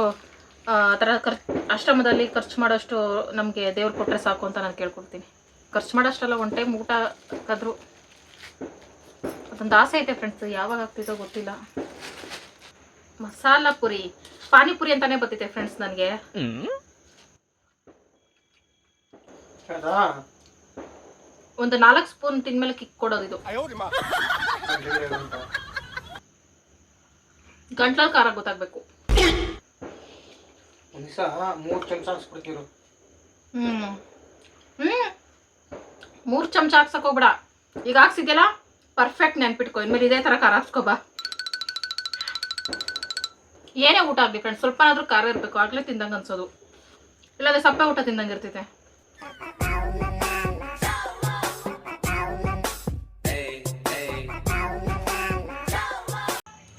[SPEAKER 1] ಆ ಥರ ಖರ್ ಆಶ್ರಮದಲ್ಲಿ ಖರ್ಚು ಮಾಡೋಷ್ಟು ನಮಗೆ ದೇವ್ರು ಕೊಟ್ಟರೆ ಸಾಕು ಅಂತ ನಾನು ಕೇಳ್ಕೊಡ್ತೀನಿ. ಖರ್ಚು ಮಾಡೋಷ್ಟೆಲ್ಲ ಒನ್ ಟೈಮ್ ಊಟ ಕದ್ರು ಅದೊಂದು ಆಸೆ ಐತೆ ಫ್ರೆಂಡ್ಸ್ ಯಾವಾಗ ಆಗ್ತಿದೋ ಗೊತ್ತಿಲ್ಲ. ಮಸಾಲ ಪುರಿ ಪಾನಿಪುರಿ ಅಂತಾನೆ ಬರ್ತೈತೆ ಫ್ರೆಂಡ್ಸ್ ನನಗೆ. ಒಂದು ನಾಲ್ಕು ಸ್ಪೂನ್ ತಿಂದ್ಮೇಲೆ ಕಿಕ್ ಕೊಡೋದು ಇದು. ಗಂಟ್ಲಲ್ಲಿ ಖಾರ ಗೊತ್ತಾಗ್ಬೇಕು.
[SPEAKER 5] ದಿವಸ, ಮೂರು ಚಮಚ ಹಾಕ್ಸ್ಬಿಡ್ತೀರು
[SPEAKER 1] ಹ್ಞೂ ಹ್ಞೂ ಮೂರು ಚಮಚ ಹಾಕ್ಸಕ್ ಹೋಗ್ಬೇಡ. ಈಗ ಹಾಕ್ಸಿದ್ಯಲ್ಲ? ಪರ್ಫೆಕ್ಟ್ ನೆನ್ಪಿಟ್ಕೊ. ಇನ್ಮೇಲೆ ಇದೇ ಥರ ಖಾರ ಹಾಕ್ಸ್ಕೊಬಾ ಏನೇ ಊಟ ಆಗಲಿ ಫ್ರೆಂಡ್ಸ್ ಸ್ವಲ್ಪ ಆದ್ರೂ ಖಾರ ಇರಬೇಕು. ಆಗ್ಲೇ ತಿಂದಂಗೆ ಅನ್ಸೋದು. ಇಲ್ಲಾಂದ್ರೆ ಸಪ್ಪೆ ಊಟ ತಿಂದಂಗೆ ಇರ್ತೈತೆ.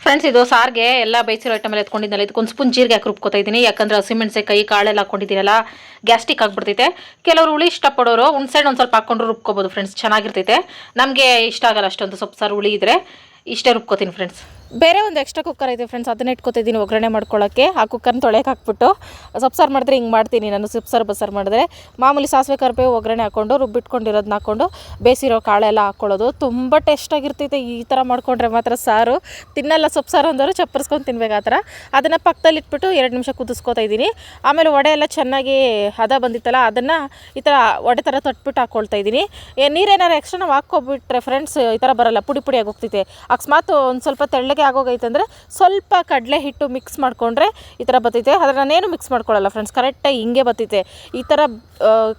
[SPEAKER 1] ಫ್ರೆಂಡ್ಸ್ ಇದು ಸಾರ್ಗೆ ಎಲ್ಲ ಬೇಯಿಸಿರೋ ಐಟಮ್ ಎಲ್ಲ ಎತ್ಕೊಂಡಿದ್ದಲ್ಲ ಇದಕ್ಕೊಂದು ಸ್ಪೂನ್ ಜೀರಿಗೆ ಹಾಕಿ ರುಬ್ಕೋತಾ ಇದ್ದೀನಿ ಯಾಕಂದ್ರೆ ಹಸಿಮೆಣಸೆಕಾಯಿ ಕಾಳೆಲ್ಲ ಹಾಕೊಂಡಿದ್ದೀನಲ್ಲ ಗ್ಯಾಸ್ಟಿಕ್ ಆಗಿಬಿಡ್ತೈತೆ. ಕೆಲವರು ಹುಳಿ ಇಷ್ಟಪಡೋರು ಹುಣ್ಸೆಹಣ್ಣು ಒಂದು ಸ್ವಲ್ಪ ಹಾಕ್ಕೊಂಡ್ರು ರುಬ್ಕೋಬೋದು ಫ್ರೆಂಡ್ಸ್ ಚೆನ್ನಾಗಿರ್ತೈತೆ. ನಮಗೆ ಇಷ್ಟ ಆಗಲ್ಲ ಅಷ್ಟೊಂದು ಸೊಪ್ಪು ಸಾರು ಹುಳಿ ಇದ್ರೆ, ಇಷ್ಟೇ ರುಬ್ಕೋತೀನಿ ಫ್ರೆಂಡ್ಸ್ ಬೇರೆ ಒಂದು ಎಕ್ಸ್ಟ್ರಾ ಕುಕ್ಕರ್ ಐತೆ ಫ್ರೆಂಡ್ಸ್ ಅದನ್ನ ಇಟ್ಕೊತಿದ್ದೀನಿ ಒಗ್ಗರಣೆ ಮಾಡ್ಕೊಳ್ಳೋಕ್ಕೆ ಆ ಕುಕ್ಕರ್ನ ತೊಳೆಯಕ್ಕೆ ಹಾಕ್ಬಿಟ್ಟು ಸೊಪ್ಪು ಸಾರು ಮಾಡಿದ್ರೆ ಹಿಂಗೆ ಮಾಡ್ತೀನಿ ನಾನು, ಸೊಪ್ಪು ಸಾರು ಬಸ್ಸಾರು ಮಾಡಿದ್ರೆ. ಮಾಮೂಲಿ ಸಾಸಿವೆ ಕರಿಬೇವು ಒಗ್ಗರಣೆ ಹಾಕ್ಕೊಂಡು ರುಬ್ಬಿಟ್ಕೊಂಡಿರೋದನ್ನ ಹಾಕ್ಕೊಂಡು ಬೇಸಿರೋ ಕಾಳೆಲ್ಲ ಹಾಕ್ಕೊಳ್ಳೋದು ತುಂಬ ಟೇಸ್ಟಾಗಿರ್ತೈತೆ ಈ ಥರ ಮಾಡ್ಕೊಂಡ್ರೆ ಮಾತ್ರ ಸಾರು. ತಿನ್ನಲ್ಲ ಸೊಪ್ಪು ಸಾರು ಅಂದವರು ಚಪ್ಪರಿಸ್ಕೊಂಡು ತಿನ್ಬೇಕು ಆ ಥರ ಅದನ್ನು ಪಕ್ಕದಲ್ಲಿ ಇಟ್ಬಿಟ್ಟು ಎರಡು ನಿಮಿಷ ಕುದಿಸ್ಕೊತಾ ಇದ್ದೀನಿ. ಆಮೇಲೆ ವಡೆ ಎಲ್ಲ ಚೆನ್ನಾಗಿ ಹದ ಬಂದಿತ್ತಲ್ಲ, ಅದನ್ನು ಈ ಥರ ವಡೆ ಥರ ತೊಟ್ಬಿಟ್ಟು ಹಾಕ್ಕೊಳ್ತಾ ಇದ್ದೀನಿ. ನೀರೇನಾರು ಎಕ್ಸ್ಟ್ರಾ ನಾವು ಹಾಕ್ಕೊಬಿಟ್ರೆ ಫ್ರೆಂಡ್ಸ್ ಈ ಥರ ಬರಲ್ಲ, ಪುಡಿ ಪುಡಿಯಾಗಿ ಹೋಗ್ತೈತೆ ಅಕಸ್ಮಾತ್ ಒಂದು ಸ್ವಲ್ಪ ತೆಳ್ಳಗೆ ಆಗೋಗೈತೆ ಅಂದರೆ ಸ್ವಲ್ಪ ಕಡಲೆ ಹಿಟ್ಟು ಮಿಕ್ಸ್ ಮಾಡಿಕೊಂಡ್ರೆ ಈ ಥರ ಬತ್ತೈತೆ ಆದರೆ ನಾನೇನು ಮಿಕ್ಸ್ ಮಾಡ್ಕೊಳ್ಳಲ್ಲ ಫ್ರೆಂಡ್ಸ್ ಕರೆಕ್ಟಾಗಿ ಹಿಂಗೆ ಬತ್ತೈತೆ ಈ ಥರ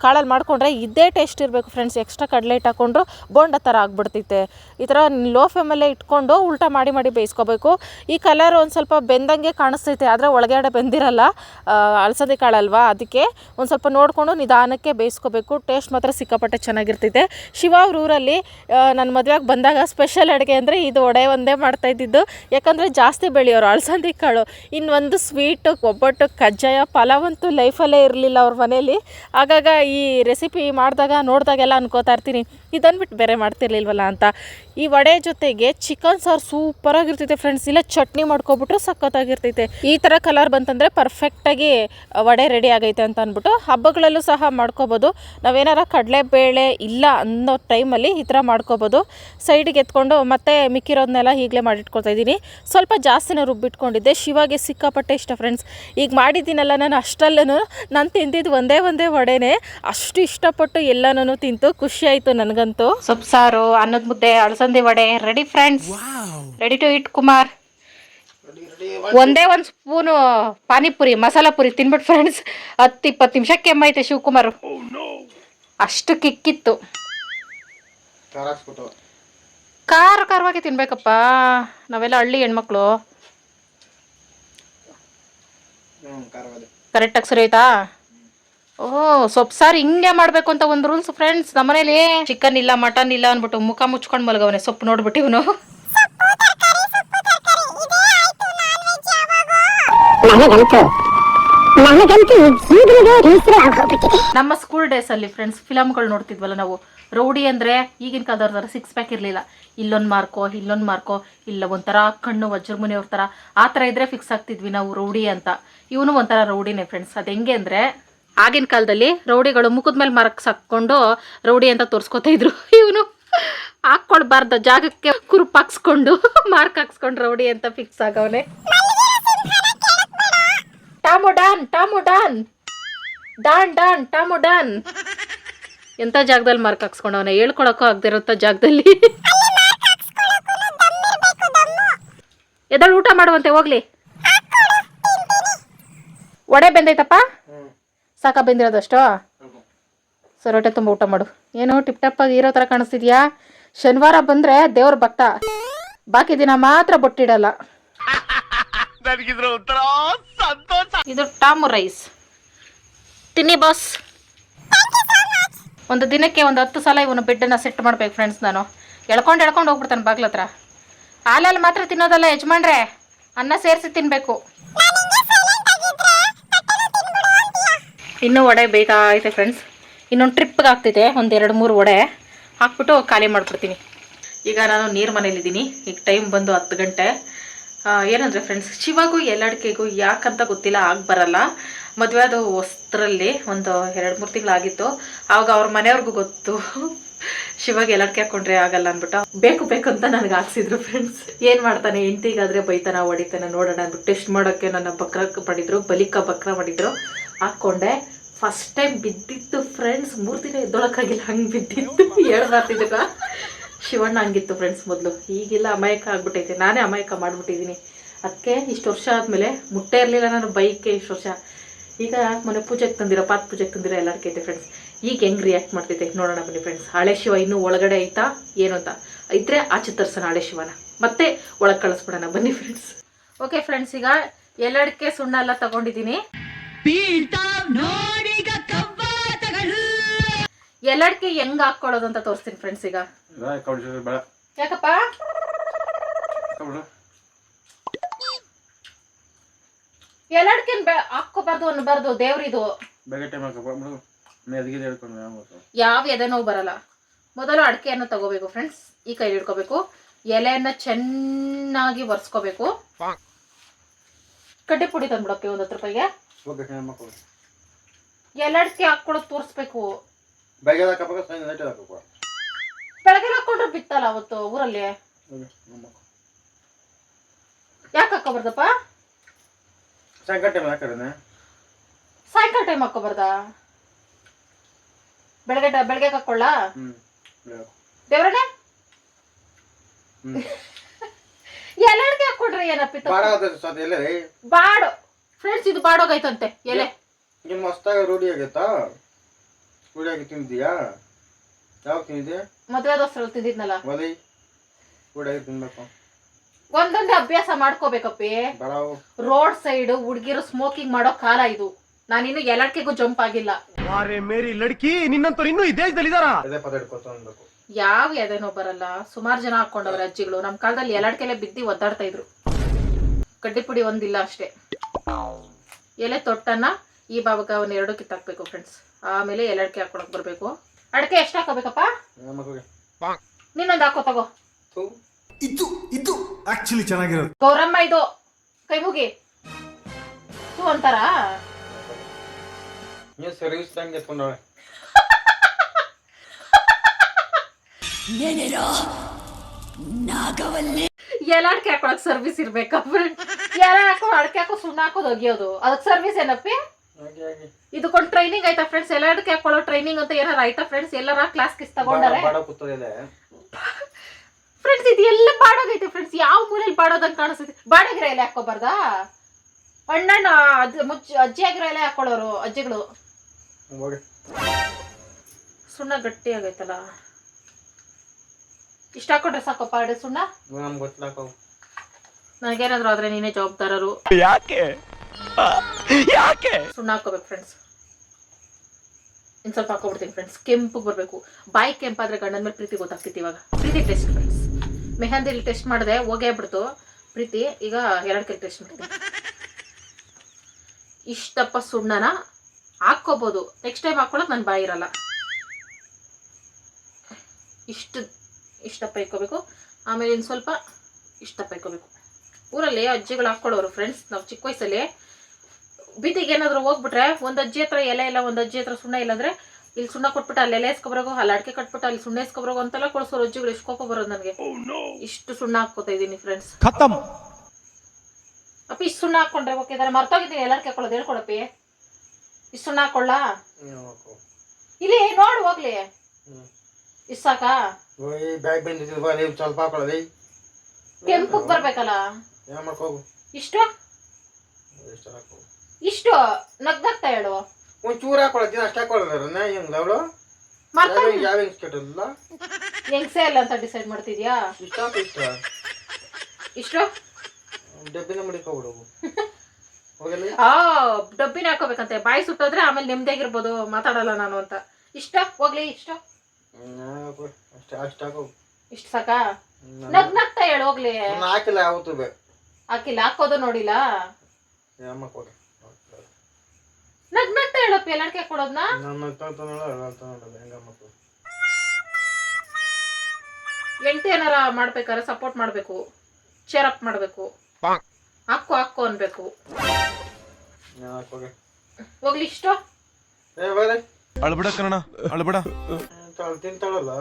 [SPEAKER 1] ಕಾಳಲ್ಲಿ ಮಾಡಿಕೊಂಡ್ರೆ ಇದೇ ಟೇಸ್ಟ್ ಇರಬೇಕು ಫ್ರೆಂಡ್ಸ್ ಎಕ್ಸ್ಟ್ರಾ ಕಡಲೆ ಹಿಟ್ಟು ಹಾಕ್ಕೊಂಡ್ರು ಬೋಂಡ ಥರ ಆಗ್ಬಿಡ್ತೈತೆ. ಈ ಥರ ಲೋ ಫ್ಲೇಮಲ್ಲೇ ಇಟ್ಕೊಂಡು ಉಲ್ಟಾ ಮಾಡಿ ಮಾಡಿ ಬೇಯಿಸ್ಕೋಬೇಕು. ಈ ಕಲರ್ ಒಂದು ಸ್ವಲ್ಪ ಬೆಂದಂಗೆ ಕಾಣಿಸ್ತೈತೆ, ಆದರೆ ಒಳಗಡೆ ಬೆಂದಿರಲ್ಲ. ಅಳಸದೆ ಕಾಳಲ್ವಾ ಅದಕ್ಕೆ ಒಂದು ಸ್ವಲ್ಪ ನೋಡಿಕೊಂಡು ನಿಧಾನಕ್ಕೆ ಬೇಯಿಸ್ಕೋಬೇಕು. ಟೇಸ್ಟ್ ಮಾತ್ರ ಸಿಕ್ಕಾಪಟ್ಟೆ ಚೆನ್ನಾಗಿರ್ತೈತೆ. ಶಿವ ಅವ್ರ ಊರಲ್ಲಿ ನನ್ನ ಮದುವೆಗೆ ಬಂದಾಗ ಸ್ಪೆಷಲ್ ಅಡುಗೆ ಅಂದರೆ ಇದು ಒಡೆ ಒಂದೇ ಮಾಡ್ತಾ ಇದ್ದಿದ್ದು. ಯಾಕಂದರೆ ಜಾಸ್ತಿ ಬೆಳೆಯೋರು, ಅಳಸಂದಿ ಕಾಳು ಇನ್ನು ಒಂದು ಸ್ವೀಟು ಒಬ್ಬಟ್ಟು, ಕಜ್ಜಾಯ, ಪಲಾವ್ ಲೈಫಲ್ಲೇ ಇರಲಿಲ್ಲ ಅವ್ರ ಮನೇಲಿ. ಆಗಾಗ ಈ ರೆಸಿಪಿ ಮಾಡಿದಾಗ, ನೋಡಿದಾಗೆಲ್ಲ ಅನ್ಕೋತಾ ಇರ್ತೀನಿ. ಇದನ್ಬಿಟ್ಟು ಬೇರೆ ಮಾಡ್ತಿರ್ಲಿಲ್ವಲ್ಲ ಅಂತ. ಈ ವಡೆ ಜೊತೆಗೆ ಚಿಕನ್ ಸಾರು ಸೂಪರಾಗಿರ್ತೈತೆ ಫ್ರೆಂಡ್ಸ್ ಇಲ್ಲ, ಚಟ್ನಿ ಮಾಡ್ಕೊಬಿಟ್ರೆ ಸಖತ್ತಾಗಿರ್ತೈತೆ. ಈ ಥರ ಕಲರ್ ಬಂತಂದರೆ ಪರ್ಫೆಕ್ಟಾಗಿ ವಡೆ ರೆಡಿ ಆಗೈತೆ ಅಂತ ಅಂದ್ಬಿಟ್ಟು ಹಬ್ಬಗಳಲ್ಲೂ ಸಹ ಮಾಡ್ಕೋಬೋದು. ನಾವೇನಾರ ಕಡಲೆಬೇಳೆ ಇಲ್ಲ ಅನ್ನೋ ಟೈಮಲ್ಲಿ ಈ ಥರ ಮಾಡ್ಕೋಬೋದು. ಸೈಡಿಗೆ ಎತ್ಕೊಂಡು ಮತ್ತೆ ಮಿಕ್ಕಿರೋದನ್ನೆಲ್ಲ ಈಗಲೇ ಮಾಡಿಟ್ಕೊಳ್ತಾ ಇದ್ದೀನಿ. ಸ್ವಲ್ಪ ಜಾಸ್ತಿನೇ ರುಬ್ಬಿಟ್ಕೊಂಡಿದ್ದೆ. ಶಿವಾಗೆ ಸಿಕ್ಕಾಪಟ್ಟೆ ಇಷ್ಟ ಫ್ರೆಂಡ್ಸ್ ಈಗ ಮಾಡಿದ್ದೀನಲ್ಲ ನಾನು ಅಷ್ಟಲ್ಲೂ ನಾನು ತಿಂದಿದ್ದು ಒಂದೇ ಒಂದೇ ವಡೆನೇ. ಅಷ್ಟು ಇಷ್ಟಪಟ್ಟು ಎಲ್ಲನೂ ತಿಂತು. ಖುಷಿ ಆಯಿತು ನನಗಂತೂ. ಸೊಪ್ಪು ಸಾರು ಅನ್ನದ ಮುದ್ದೆ ಅಳಸಂದಿ vada ready friends ready to eat Kumar. ಒಂದೇ ಒಂದು ಸ್ಪೂನು ಪಾನಿಪುರಿ ಮಸಾಲ ಪುರಿ ತಿನ್ಬಿಟ್ಟು ಫ್ರೆಂಡ್ಸ್ ಹತ್ತು ಇಪ್ಪತ್ತು ನಿಮಿಷಕ್ಕೆ ಕೆಮ್ಮೈತೆ ಶಿವಕುಮಾರ್. ಅಷ್ಟು ಕಿಕ್ಕಿತ್ತು.
[SPEAKER 5] ಖಾರ
[SPEAKER 1] ಖಾರವಾಗಿ ತಿನ್ಬೇಕಪ್ಪ. ನಾವೆಲ್ಲ ಹಳ್ಳಿ ಹೆಣ್ಮಕ್ಳು.
[SPEAKER 5] ಕರೆಕ್ಟ್ ಆಗಿ
[SPEAKER 1] ಕರೆಕ್ಟಾಗಿ ಸರಿ ಆಯ್ತಾ? ಓಹ್ ಸೊಪ್ಪು ಸಾರು ಹಿಂಗೆ ಮಾಡಬೇಕು ಅಂತ ಒಂದು ರೂಲ್ಸ್ ಫ್ರೆಂಡ್ಸ್ ನಮ್ಮನೇಲಿ ಚಿಕನ್ ಇಲ್ಲ ಮಟನ್ ಇಲ್ಲ ಅಂದ್ಬಿಟ್ಟು ಮುಖ ಮುಚ್ಕೊಂಡು ಮಲಗವನೆ ಸೊಪ್ಪು ನೋಡ್ಬಿಟ್ಟು ಇವನು. ನಮ್ಮ ಸ್ಕೂಲ್ ಡೇಸ್ ಅಲ್ಲಿ ಫ್ರೆಂಡ್ಸ್ ಫಿಲಮ್ಗಳು ನೋಡ್ತಿದ್ವಲ್ಲ ನಾವು. ರೌಡಿ ಅಂದ್ರೆ ಈಗಿನ ಕಾಲದವ್ರ ಥರ ಸಿಕ್ಸ್ ಪ್ಯಾಕ್ ಇರಲಿಲ್ಲ. ಇಲ್ಲೊಂದು ಮಾರ್ಕೋ ಇಲ್ಲೊಂದು ಮಾರ್ಕೋ ಇಲ್ಲ ಒಂಥರ ಕಣ್ಣು ವಜ್ರಮುನಿ ಅವ್ರ ಥರ ಆ ಥರ ಇದ್ರೆ ಫಿಕ್ಸ್ ಆಗ್ತಿದ್ವಿ ನಾವು ರೌಡಿ ಅಂತ. ಇವನು ಒಂಥರ ರೌಡಿನೇ ಫ್ರೆಂಡ್ಸ್ ಅದು ಹೆಂಗೆ ಅಂದರೆ ಆಗಿನ ಕಾಲದಲ್ಲಿ ರೌಡಿಗಳು ಮುಖದ ಮೇಲೆ ಮಾರ್ಕ್ಸ್ ಹಾಕ್ಕೊಂಡು ರೌಡಿ ಅಂತ ತೋರಿಸ್ಕೊತಾ ಇದ್ರು. ಇವನು ಹಾಕ್ಕೊಳ್ಬಾರ್ದು ಜಾಗಕ್ಕೆ ಕುರುಪ್ ಹಾಕ್ಸ್ಕೊಂಡು *laughs* ಮಾರ್ಕ್ ಹಾಕ್ಸ್ಕೊಂಡು ರೌಡಿ ಅಂತ ಫಿಕ್ಸ್ ಆಗವನೆ. ಟಾಮು ಡಾನ್ ಡಾನ್ ಡಾನ್ ಡಾನ್ ಟಾಮು ಡಾನ್ ಎಂಥ ಜಾಗದಲ್ಲಿ ಮಾರ್ಕ್ ಹಾಕ್ಸ್ಕೊಂಡವನೆ? ಹೇಳ್ಕೊಳಕ್ಕೂ ಆಗದಿರೋಂಥ ಜಾಗದಲ್ಲಿ. ಎದಳು ಊಟ ಮಾಡುವಂತೆ, ಹೋಗ್ಲಿ. ಒಡೆ ಬೆಂದೈತಪ್ಪ? ಸಾಕ ಬೆಂದಿರೋದಷ್ಟು ಸರ್, ಹೊಟ್ಟೆ ತುಂಬ ಊಟ ಮಾಡು. ಏನು ಟಿಪ್ ಟಪ್ ಆಗಿ ಇರೋ ಥರ ಕಾಣಿಸ್ತಿದ್ಯಾ? ಶನಿವಾರ ಬಂದ್ರೆ ದೇವ್ರ ಭಕ್ತ. ಬಾಕಿ ದಿನ ಮಾತ್ರ ಬೊಟ್ಟಿಡಲ್ಲ.
[SPEAKER 2] ನನಗಿದ್ರ ಒಂಥರ ಸಂತೋಷ.
[SPEAKER 1] ಇದು ಟಾಮು ರೈಸ್. ತಿನ್ನಿ ಬಾಸ್. ಒಂದು ದಿನಕ್ಕೆ ಒಂದು ಹತ್ತು ಸಲ ಇವನು ಬೆಡ್ಡನ್ನು ಸೆಟ್ ಮಾಡ್ಬೇಕು ಫ್ರೆಂಡ್ಸ್ ನಾನು. ಎಳ್ಕೊಂಡು ಎಳ್ಕೊಂಡು ಹೋಗ್ಬಿಡ್ತಾನೆ ಬಾಗ್ಲ ಹತ್ರ. ಹಾಲಲ್ಲಿ ಮಾತ್ರ ತಿನ್ನೋದಲ್ಲ ಯಜಮಾನ್ರೆ. ಅನ್ನ ಸೇರಿಸಿ ತಿನ್ನಬೇಕು ಇನ್ನೂ ವಡೆ ಬೇಕಾಗೈತೆ ಫ್ರೆಂಡ್ಸ್ ಇನ್ನೊಂದು ಟ್ರಿಪ್ಗೆ ಆಗ್ತೈತೆ ಒಂದು ಎರಡು ಮೂರು ವಡೆ. ಹಾಕ್ಬಿಟ್ಟು ಖಾಲಿ ಮಾಡ್ಬಿಡ್ತೀನಿ. ಈಗ ನಾನು ನೀರು ಮನೇಲಿದ್ದೀನಿ. ಈಗ ಟೈಮ್ ಬಂದು ಹತ್ತು ಗಂಟೆ. ಏನಂದ್ರೆ ಫ್ರೆಂಡ್ಸ್ ಶಿವಾಗೂ ಎಲ್ಲಡಿಕೆಗೂ ಯಾಕಂತ ಗೊತ್ತಿಲ್ಲ, ಆಗ ಬರಲ್ಲ. ಮದುವೆ ಅದು ಹೊಸ್ತ್ರಲ್ಲಿ ಒಂದು ಎರಡು, ಮೂರು ತಿಂಗಳಾಗಿತ್ತು. ಆವಾಗ ಅವ್ರ ಮನೆಯವ್ರಿಗೂ ಗೊತ್ತು. *laughs* ಶಿವಾಗ ಎಲ್ಲಡ್ಕೆ ಹಾಕೊಂಡ್ರೆ ಆಗಲ್ಲ ಅನ್ಬಿಟ್ಟು ಬೇಕು ಬೇಕು ಅಂತ ನನಗೆ ಹಾಕ್ಸಿದ್ರು ಫ್ರೆಂಡ್ಸ್ ಏನು ಮಾಡ್ತಾನೆ? ಹೆಂಡ್ತಿಗಾದ್ರೆ ಬೈತಾನ, ಹೊಡಿತಾನೆ, ನೋಡೋಣ ಅಂದ್ಬಿಟ್ಟು ಟೆಸ್ಟ್ ಮಾಡೋಕ್ಕೆ ನನ್ನ ಬಕ್ರ ಮಾಡಿದ್ರು, ಬಲಿಕ ಬಕ್ರ ಮಾಡಿದ್ರು. ಹಾಕ್ಕೊಂಡೆ ಫಸ್ಟ್ ಟೈಮ್ ಬಿದ್ದಿತ್ತು ಫ್ರೆಂಡ್ಸ್ ಮೂರು ದಿನ ಎದ್ದೊಳಕ್ಕಾಗಿಲ್ಲ, ಹಂಗೆ ಬಿದ್ದಿತ್ತು. *laughs* ಹೇಳ್ಬಾರ್ತಿದ್ದಕ್ಕ ಶಿವಣ್ಣ ಹಂಗಿತ್ತು ಫ್ರೆಂಡ್ಸ್ ಮೊದಲು. ಈಗೆಲ್ಲ ಅಮಾಯಕ ಆಗ್ಬಿಟ್ಟೈತೆ. ನಾನೇ ಅಮಾಯಕ ಮಾಡಿಬಿಟ್ಟಿದ್ದೀನಿ ಅದಕ್ಕೆ ಇಷ್ಟು ವರ್ಷ ಆದಮೇಲೆ ಮುಟ್ಟೆ ಇರಲಿಲ್ಲ ನಾನು ಬೈಕೆ ಇಷ್ಟು ವರ್ಷ. ಈಗ ಮೊನ್ನೆ ಪೂಜೆಗೆ ತಂದಿರೋ ಪಾತ್ ಪೂಜೆಗೆ ತಂದಿರೋ ಎಲ್ಲರಿಗೈತೆ ಫ್ರೆಂಡ್ಸ್ ಈಗ ಹೆಂಗೆ ರಿಯಾಕ್ಟ್ ಮಾಡ್ತೈತೆ? ನೋಡೋಣ ಬನ್ನಿ ಫ್ರೆಂಡ್ಸ್ ಹಳೆ ಶಿವ ಇನ್ನೂ ಒಳಗಡೆ ಐತಾ? ಏನು ಅಂತ. ಇದ್ರೆ ಆಚೆ ತರ್ಸೋಣ ಹಳೆ ಶಿವನ. ಮತ್ತೆ ಒಳಗೆ ಕಳಿಸ್ಬಿಡೋಣ. ಬನ್ನಿ ಫ್ರೆಂಡ್ಸ್ ಓಕೆ ಫ್ರೆಂಡ್ಸ್ ಈಗ ಎಲ್ಲಡಕ್ಕೆ ಸುಣ್ಣ ಎಲ್ಲ ತಗೊಂಡಿದ್ದೀನಿ ಎಲ್ಲಡಿಕೆ ಹೆಂಗ್ ಹಾಕೊಳ್ಳೋದು ಅಂತ ತೋರಿಸ್ತೀನಿ ಫ್ರೆಂಡ್ಸ್ ಈಗ. ಯಾಕಪ್ಪ? ಎಲ್ಲಡ್ಕೆ ಹಾಕೋಬಾರ್ದು ಅನ್ಬಾರ್ದು ದೇವ್ರಿದು.
[SPEAKER 5] ಯಾವ
[SPEAKER 1] ಎದೆ ನೋವು ಬರಲ್ಲ. ಮೊದಲು ಅಡಿಕೆಯನ್ನು ತಗೋಬೇಕು ಫ್ರೆಂಡ್ಸ್ ಈ ಕೈ ಹಿಡ್ಕೋಬೇಕು. ಎಲೆಯನ್ನ ಚೆನ್ನಾಗಿ ಒರೆಸ್ಕೋಬೇಕು. ಕಡ್ಡಿ ಪುಡಿ ತಂದ್ಬಿಡಕ್ಕೆ ಒಂದ್ ಹತ್ತು ರೂಪಾಯಿಗೆ. ಎಲ್ಲಡಿಕೆ ಹಾಕೊಳ್ಳೋದು ತೋರಿಸ್ಬೇಕು.
[SPEAKER 5] ಬೇಗ ಹಾಕಬೇಕು ಸಂಜೆ ನೈಟ್ ಹಾಕಬೇಕು
[SPEAKER 1] ಬೆಳಗ್ಗೆ ಹಾಕೊಂಡ್ರೆ ಬಿತ್ತಲ್ಲ ಅವತ್ತು ಊರಲ್ಲಿ? ಯಾಕೆ ಹಾಕೋಬಾರ್ದಪ್ಪ
[SPEAKER 5] ಸಾಯಂಕಾಲ ಟೈಮ್ ಹಾಕರೇನೆ
[SPEAKER 1] ಸಾಯಂಕಾಲ ಟೈಮ್ ಹಾಕೋಬಾರ್ದಾ ಬೆಳಗ್ಗೆ ಟ- ಬೆಳಗ್ಗೆ ಹಾಕೊಳ್ಳ
[SPEAKER 5] ಹ್ಞೂ ಬೇಗ
[SPEAKER 1] ಹಾಕೊಡ್ರಿ ಏನಪ್ಪ
[SPEAKER 5] ಬಾಡ
[SPEAKER 1] ಫ್ರೆಂಡ್ಸ್ ಇದು ಬಾಡೋಗೈತಂತೆ ಎಲೆ.
[SPEAKER 5] ನಿಮ್ಮ ಹೊಸ್ತಾಗ ರೂಢಿ ಆಗೈತಾ? ರೂಢಿ ತಿಂದಿದ್ಯಾ ತಿಂದಿಯಾ? ಯಾವಾಗ ತಿಂದಿದ್ದೆ
[SPEAKER 1] ಮದುವೆ ದೋಸ್ತರಲ್ಲಿ ತಿಂದಿದ್ನಲ್ಲ.
[SPEAKER 5] ಒಲಿ ಕೂಡಿಯಾಗಿ ತಿನ್ಬೇಕು.
[SPEAKER 1] ಒಂದೊಂದೇ ಅಭ್ಯಾಸ ಮಾಡ್ಕೋಬೇಕಪ್ಪಿ.
[SPEAKER 5] ಬರಾವು.
[SPEAKER 1] ರೋಡ್ ಸೈಡ್ ಹುಡುಗಿರು ಸ್ಮೋಕಿಂಗ್ ಮಾಡೋ ಕಾಲ ಇದು. ನಾನಿನ್ನು ಎಲ್ಲಡ್ಕೆಗೂ ಜಂಪ್ ಆಗಿಲ್ಲ.
[SPEAKER 4] ಅರೆ ಮೇರಿ ಲಡ್ಕಿ ನಿನ್ನಂತವ್ರು ಇನ್ನೂ ಈ ದೇಶದಲ್ಲಿ ಇದಾರ?
[SPEAKER 5] ಅದೇ ಪದ ಹಿಡ್ಕೊತ ಅನ್ಬೇಕು
[SPEAKER 1] ಯಾವ ಎದೇನೋ ಬರಲ್ಲ. ಸುಮಾರು ಜನ ಹಾಕೊಂಡವ್ರ ಅಜ್ಜಿಗಳು. ನಮ್ಮ ಕಾಲದಲ್ಲಿ ಎಲ್ಲಡ್ಕೆಲೆ ಬಿದ್ದಿ ಒದ್ದಾಡ್ತಾ ಇದ್ರು. ಕಡ್ಡಿ ಪುಡಿ ಒಂದಿಲ್ಲ ಅಷ್ಟೇ. ಎಲೆ ತೊಟ್ಟನ್ನ ಈ ಭಾಗಕ್ಕೆ ಅವನ್ನ ಎರಡು ಕಿತ್ತಾಕ್ಬೇಕು ಫ್ರೆಂಡ್ಸ್ ಆಮೇಲೆ ಎಲ್ಲಡ್ಕೆ ಹಾಕೊಳಕ್ ಬರ್ಬೇಕು. ಅಡಕೆ ಎಷ್ಟು ಹಾಕೋಬೇಕಪ್ಪ? ನಿನ್ನೊಂದ್ ಹಾಕೋ ತಗೋ.
[SPEAKER 6] ಇದು ಇದು ಆಕ್ಚುಲಿ ಚೆನ್ನಾಗಿರೋದು.
[SPEAKER 1] ಗೌರಮ್ಮ ಇದು. ಕೈ ಮುಗಿ. ತೂ ಅಂತಾರ?
[SPEAKER 5] ನೀವು ಸರ್ವಿಸ್ ತಂಗೆ ಎತ್ಕೊಂಡವಳೆ
[SPEAKER 1] ಎಲ್ಲಡ್ಕೆ ಹಾಕೊಳಕ್ ಸರ್ವಿಸ್ ಇರ್ಬೇಕಪ್ಪ. ಎಲ್ಲ ಹಾಕೋ ಅಡಕೆ ಹಾಕೋ ಸುಣ್ಣ ಹಾಕೋದು ಒಗಿಯೋದು. ಅದಕ್ಕೆ ಸರ್ವಿಸ್ ಏನಪ್ಪಿ?
[SPEAKER 5] ಹಾಗೆ ಕೊಂಡು
[SPEAKER 1] ಇದಕ್ಕೊಂದು ಟ್ರೈನಿಂಗ್ ಆಯ್ತಾ ಫ್ರೆಂಡ್ಸ್ ಎಲ್ಲದಕ್ಕೆ ಹಾಕೊಳ್ಳೋ ಟ್ರೈನಿಂಗ್ ಅಂತ ಏನಾರ ಆಯ್ತಾ ಫ್ರೆಂಡ್ಸ್ ಎಲ್ಲರ ಕ್ಲಾಸ್ ಕಿಸ್ ತಗೊಂಡಾರೆ? ಫ್ರೆಂಡ್ಸ್ ಇದು ಎಲ್ಲ ಬಾಡೋಗೈತೆ ಫ್ರೆಂಡ್ಸ್ ಯಾವ ಮೂಲೆಯಲ್ಲಿ ಬಾಡೋದಂಗ್ ಕಾಣಿಸ್ತೈತಿ? ಬಾಡಗಿರ ಎಲೆ ಹಾಕೋಬಾರ್ದಾ? ಅಣ್ಣಣ್ಣ ಅದ್ ಮುಚ್ಚ ಅಜ್ಜಿ ಆಗಿರೋ ಎಲೆ ಹಾಕೊಳ್ಳೋರು ಅಜ್ಜಿಗಳು. ಸುಣ್ಣ ಗಟ್ಟಿ ಆಗೈತಲ್ಲ ಇಷ್ಟ ಹಾಕೊಂಡ್ರೆ ಸಾಕಪ್ಪ ಅಡೆ ಸುಣ್ಣ. ನನಗೇನಾದ್ರು ಆದ್ರೆ ನೀನೇ ಜವಾಬ್ದಾರರು.
[SPEAKER 4] ಯಾಕೆ? ಯಾಕೆ?
[SPEAKER 1] ಸುಣ್ಣ ಹಾಕೋಬೇಕು ಫ್ರೆಂಡ್ಸ್ ಇನ್ನು ಸ್ವಲ್ಪ ಹಾಕೋಬಿಡ್ತೀನಿ ಫ್ರೆಂಡ್ಸ್ ಕೆಂಪು ಬರಬೇಕು. ಬಾಯಿ ಕೆಂಪಾದ್ರೆ ಗಂಡನ ಮೇಲೆ ಪ್ರೀತಿ ಗೊತ್ತಾಗ್ತಿತ್ತು ಇವಾಗ. ಪ್ರೀತಿ ಟೆಸ್ಟ್ ಫ್ರೆಂಡ್ಸ್ ಮೆಹಂದಿಲಿ ಟೆಸ್ಟ್ ಮಾಡಿದೆ, ಹೋಗೇ ಬಿಡ್ತು. ಪ್ರೀತಿ, ಈಗ ಎರಡು ಕೈ ಟೆಸ್ಟ್ ಮಾಡ್ತೀನಿ. ಇಷ್ಟಪ್ಪ ಸುಣ್ಣನ ಹಾಕ್ಕೋಬೋದು. ನೆಕ್ಸ್ಟ್ ಟೈಮ್ ಹಾಕ್ಕೊಳಕ್ಕೆ ನನ್ನ ಬಾಯಿ ಇರಲ್ಲ. ಇಷ್ಟು ಇಷ್ಟಪ್ಪ ಇಕ್ಕೋಬೇಕು ಆಮೇಲೆ ಇನ್ನು ಸ್ವಲ್ಪ ಇಷ್ಟಪ್ಪ ಇಕ್ಕೋಬೇಕು ಊರಲ್ಲಿ ಅಜ್ಜಿಗಳು ಹಾಕ್ಕೊಳ್ಳೋರು ಫ್ರೆಂಡ್ಸ್ ನಾವು ಚಿಕ್ಕ ವಯಸ್ಸಲ್ಲಿ. ಬೀದಿಗೆ ಏನಾದ್ರು ಹೋಗ್ಬಿಟ್ರೆ ಒಂದ್ ಅಜ್ಜಿ ಹತ್ರ ಎಲೆ ಇಲ್ಲ ಒಂದ್ ಅಜ್ಜಿ ಹತ್ರ ಸುಣ್ಣ ಇಲ್ಲ ಅಂದ್ರೆ ಇಲ್ಲಿ ಸುಣ್ಣ ಕೊಟ್ಬಿಟ್ಟು ಅಲ್ಲಿ ಎಲೆ ಎಸ್ಕೊಬರೋಗು ಅಲ್ಲಿ ಅಡಿಕೆ ಕಟ್ಬಿಟ್ಟು ಅಲ್ಲಿ ಸುಣ್ಣ ಎಸ್ಕೊಬರೋಗು ಅಂತೆಲ್ಲ ಕೊಡ್ಸೋರು ಅಜ್ಜಿಗಳು. ಎಷ್ಟು ಕೋಪ ಬರೋದು ನನಗೆ. ಇಷ್ಟು ಸುಣ್ಣ ಹಾಕೋತಾ ಇದೀನಿ ಫ್ರೆಂಡ್ಸ್
[SPEAKER 4] ಖತಮ್.
[SPEAKER 1] ಅಪ್ಪ ಇಷ್ಟು ಸುಣ್ಣ ಹಾಕೊಂಡ್ರೆ ಓಕೆ ಇದಾರೆ ಮರ್ತೋಗಿದ್ದೀನಿ ಎಲ್ಲರೂ ಕೇಳ್ಕೊಳ್ಳೋದು ಹೇಳ್ಕೊಡಪ್ಪಿ. ಇಷ್ಟು ಸುಣ್ಣ ಹಾಕೊಳ್ಳ? ಇಲ್ಲಿ ನೋಡು ಹೋಗ್ಲಿ. ಇಷ್ಟು ಸಾಕಾ? ಕೆಂಪಗ್ ಬರ್ಬೇಕಲ್ಲ.
[SPEAKER 5] ಏನು ಮಾಡ್ಕೋಗು
[SPEAKER 1] ಇಷ್ಟು? ಇಷ್ಟು ನಗ್ದಾಗ್ತಾ ಹೇಳು.
[SPEAKER 5] ಒಂದು ಚೂರು ಹಾಕೊಳ್ಳೋದು ಅಷ್ಟು ಹಾಕೊಳ್ಳೋದಾರನ್ನ ಹೆಂಗ್ ಅವಳು ಯಾವ ಹೆಂಗ್ ಕೆಟ್ಟಲ್ಲ
[SPEAKER 1] ಹೆಂಗ್ಸೇ ಇಲ್ಲ ಅಂತ ಡಿಸೈಡ್ ಮಾಡ್ತಿದ್ಯಾ?
[SPEAKER 5] ಇಷ್ಟ ಇಷ್ಟ.
[SPEAKER 1] ಇಷ್ಟು?
[SPEAKER 5] ಡಬ್ಬಿನ ಮಡಿಕೋಬಿಡು ಹೋಗಲಿ?
[SPEAKER 1] ಆ ಡಬ್ಬಿನ ಹಾಕೋಬೇಕಂತೆ. ಬಾಯಿ ಸುಟ್ಟೋದ್ರೆ ಆಮೇಲೆ ನೆಮ್ಮದಿಯಾಗಿರ್ಬೋದು ಮಾತಾಡಲ್ಲ ನಾನು ಅಂತ. ಇಷ್ಟ? ಹೋಗ್ಲಿ ಇಷ್ಟ?
[SPEAKER 5] ಅಷ್ಟ ಅಷ್ಟು
[SPEAKER 1] ಇಷ್ಟ ಸಾಕಾ? ನಗ್ ನಗ್ತಾ ಹೇಳು ಹೋಗ್ಲಿ.
[SPEAKER 5] ಹಾಕಿಲ್ಲ ಯಾವತ್ತೂ
[SPEAKER 1] ಹಾಕಿಲ್ಲ ಹಾಕೋದು ನೋಡಿಲ್ಲ? ನಗ್ ನಗ್ತಾ ಹೇಳಪ್ಪ ಎಲ್ಲಡ್ಕೆ ಕೊಡೋದ್ನ? ಎಂಟು ಏನಾರ ಮಾಡ್ಬೇಕಾದ್ರೆ ಸಪೋರ್ಟ್ ಮಾಡ್ಬೇಕು ಚೇರ್ ಅಪ್ ಮಾಡ್ಬೇಕು ಹಾಕು ಹಾಕು ಅನ್ಬೇಕು. ಹೋಗ್ಲಿ ಇಷ್ಟು?
[SPEAKER 5] ಏ ಬೇರೆ
[SPEAKER 6] ಅಳ್ಬಿಡ ಕಣ ಅಳ್ಬಿಡ.
[SPEAKER 5] ತಿಂತಾಳಲ್ಲ?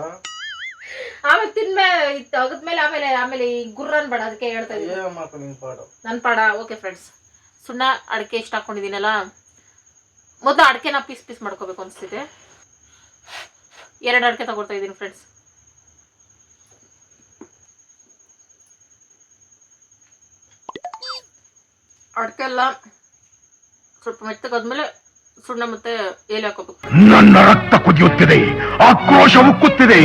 [SPEAKER 1] ಆಮೇಲೆ ತಿಂದ್ಮೇಲೆ ತೆಗೆದ್ಮೇಲೆ ಆಮೇಲೆ ಆಮೇಲೆ ಈ ಗುರ್ರನ್ ಬೇಡ ಅದಕ್ಕೆ ಹೇಳ್ತಾ
[SPEAKER 5] ಇದ್ದೀನಿ.
[SPEAKER 1] ನನ್ನ ಪಾಡ. Okay friends. ಸುಣ್ಣ ಅಡಿಕೆ ಇಷ್ಟ ಹಾಕೊಂಡಿದ್ದೀನಲ್ಲ ಮೊದಲು ಅಡಿಕೆನ ಪೀಸ್ ಪೀಸ್ ಮಾಡ್ಕೋಬೇಕು ಅನಿಸ್ತಿದೆ. ಎರಡು ಅಡಿಕೆ ತಗೊಳ್ತಾ ಇದ್ದೀನಿ ಫ್ರೆಂಡ್ಸ್. ಅಡಿಕೆ ಎಲ್ಲ ಸ್ವಲ್ಪ ಮೆತ್ತಗಾದ್ಮೇಲೆ ಸುಣ್ಣ ಮತ್ತೆ ಏಲೆ ಹಾಕೋಬೇಕು.
[SPEAKER 7] ನನ್ನ ರಕ್ತ ಕುದಿಯುತ್ತಿದೆ ಆಕ್ರೋಶ ಉಕ್ಕುತ್ತಿದೆ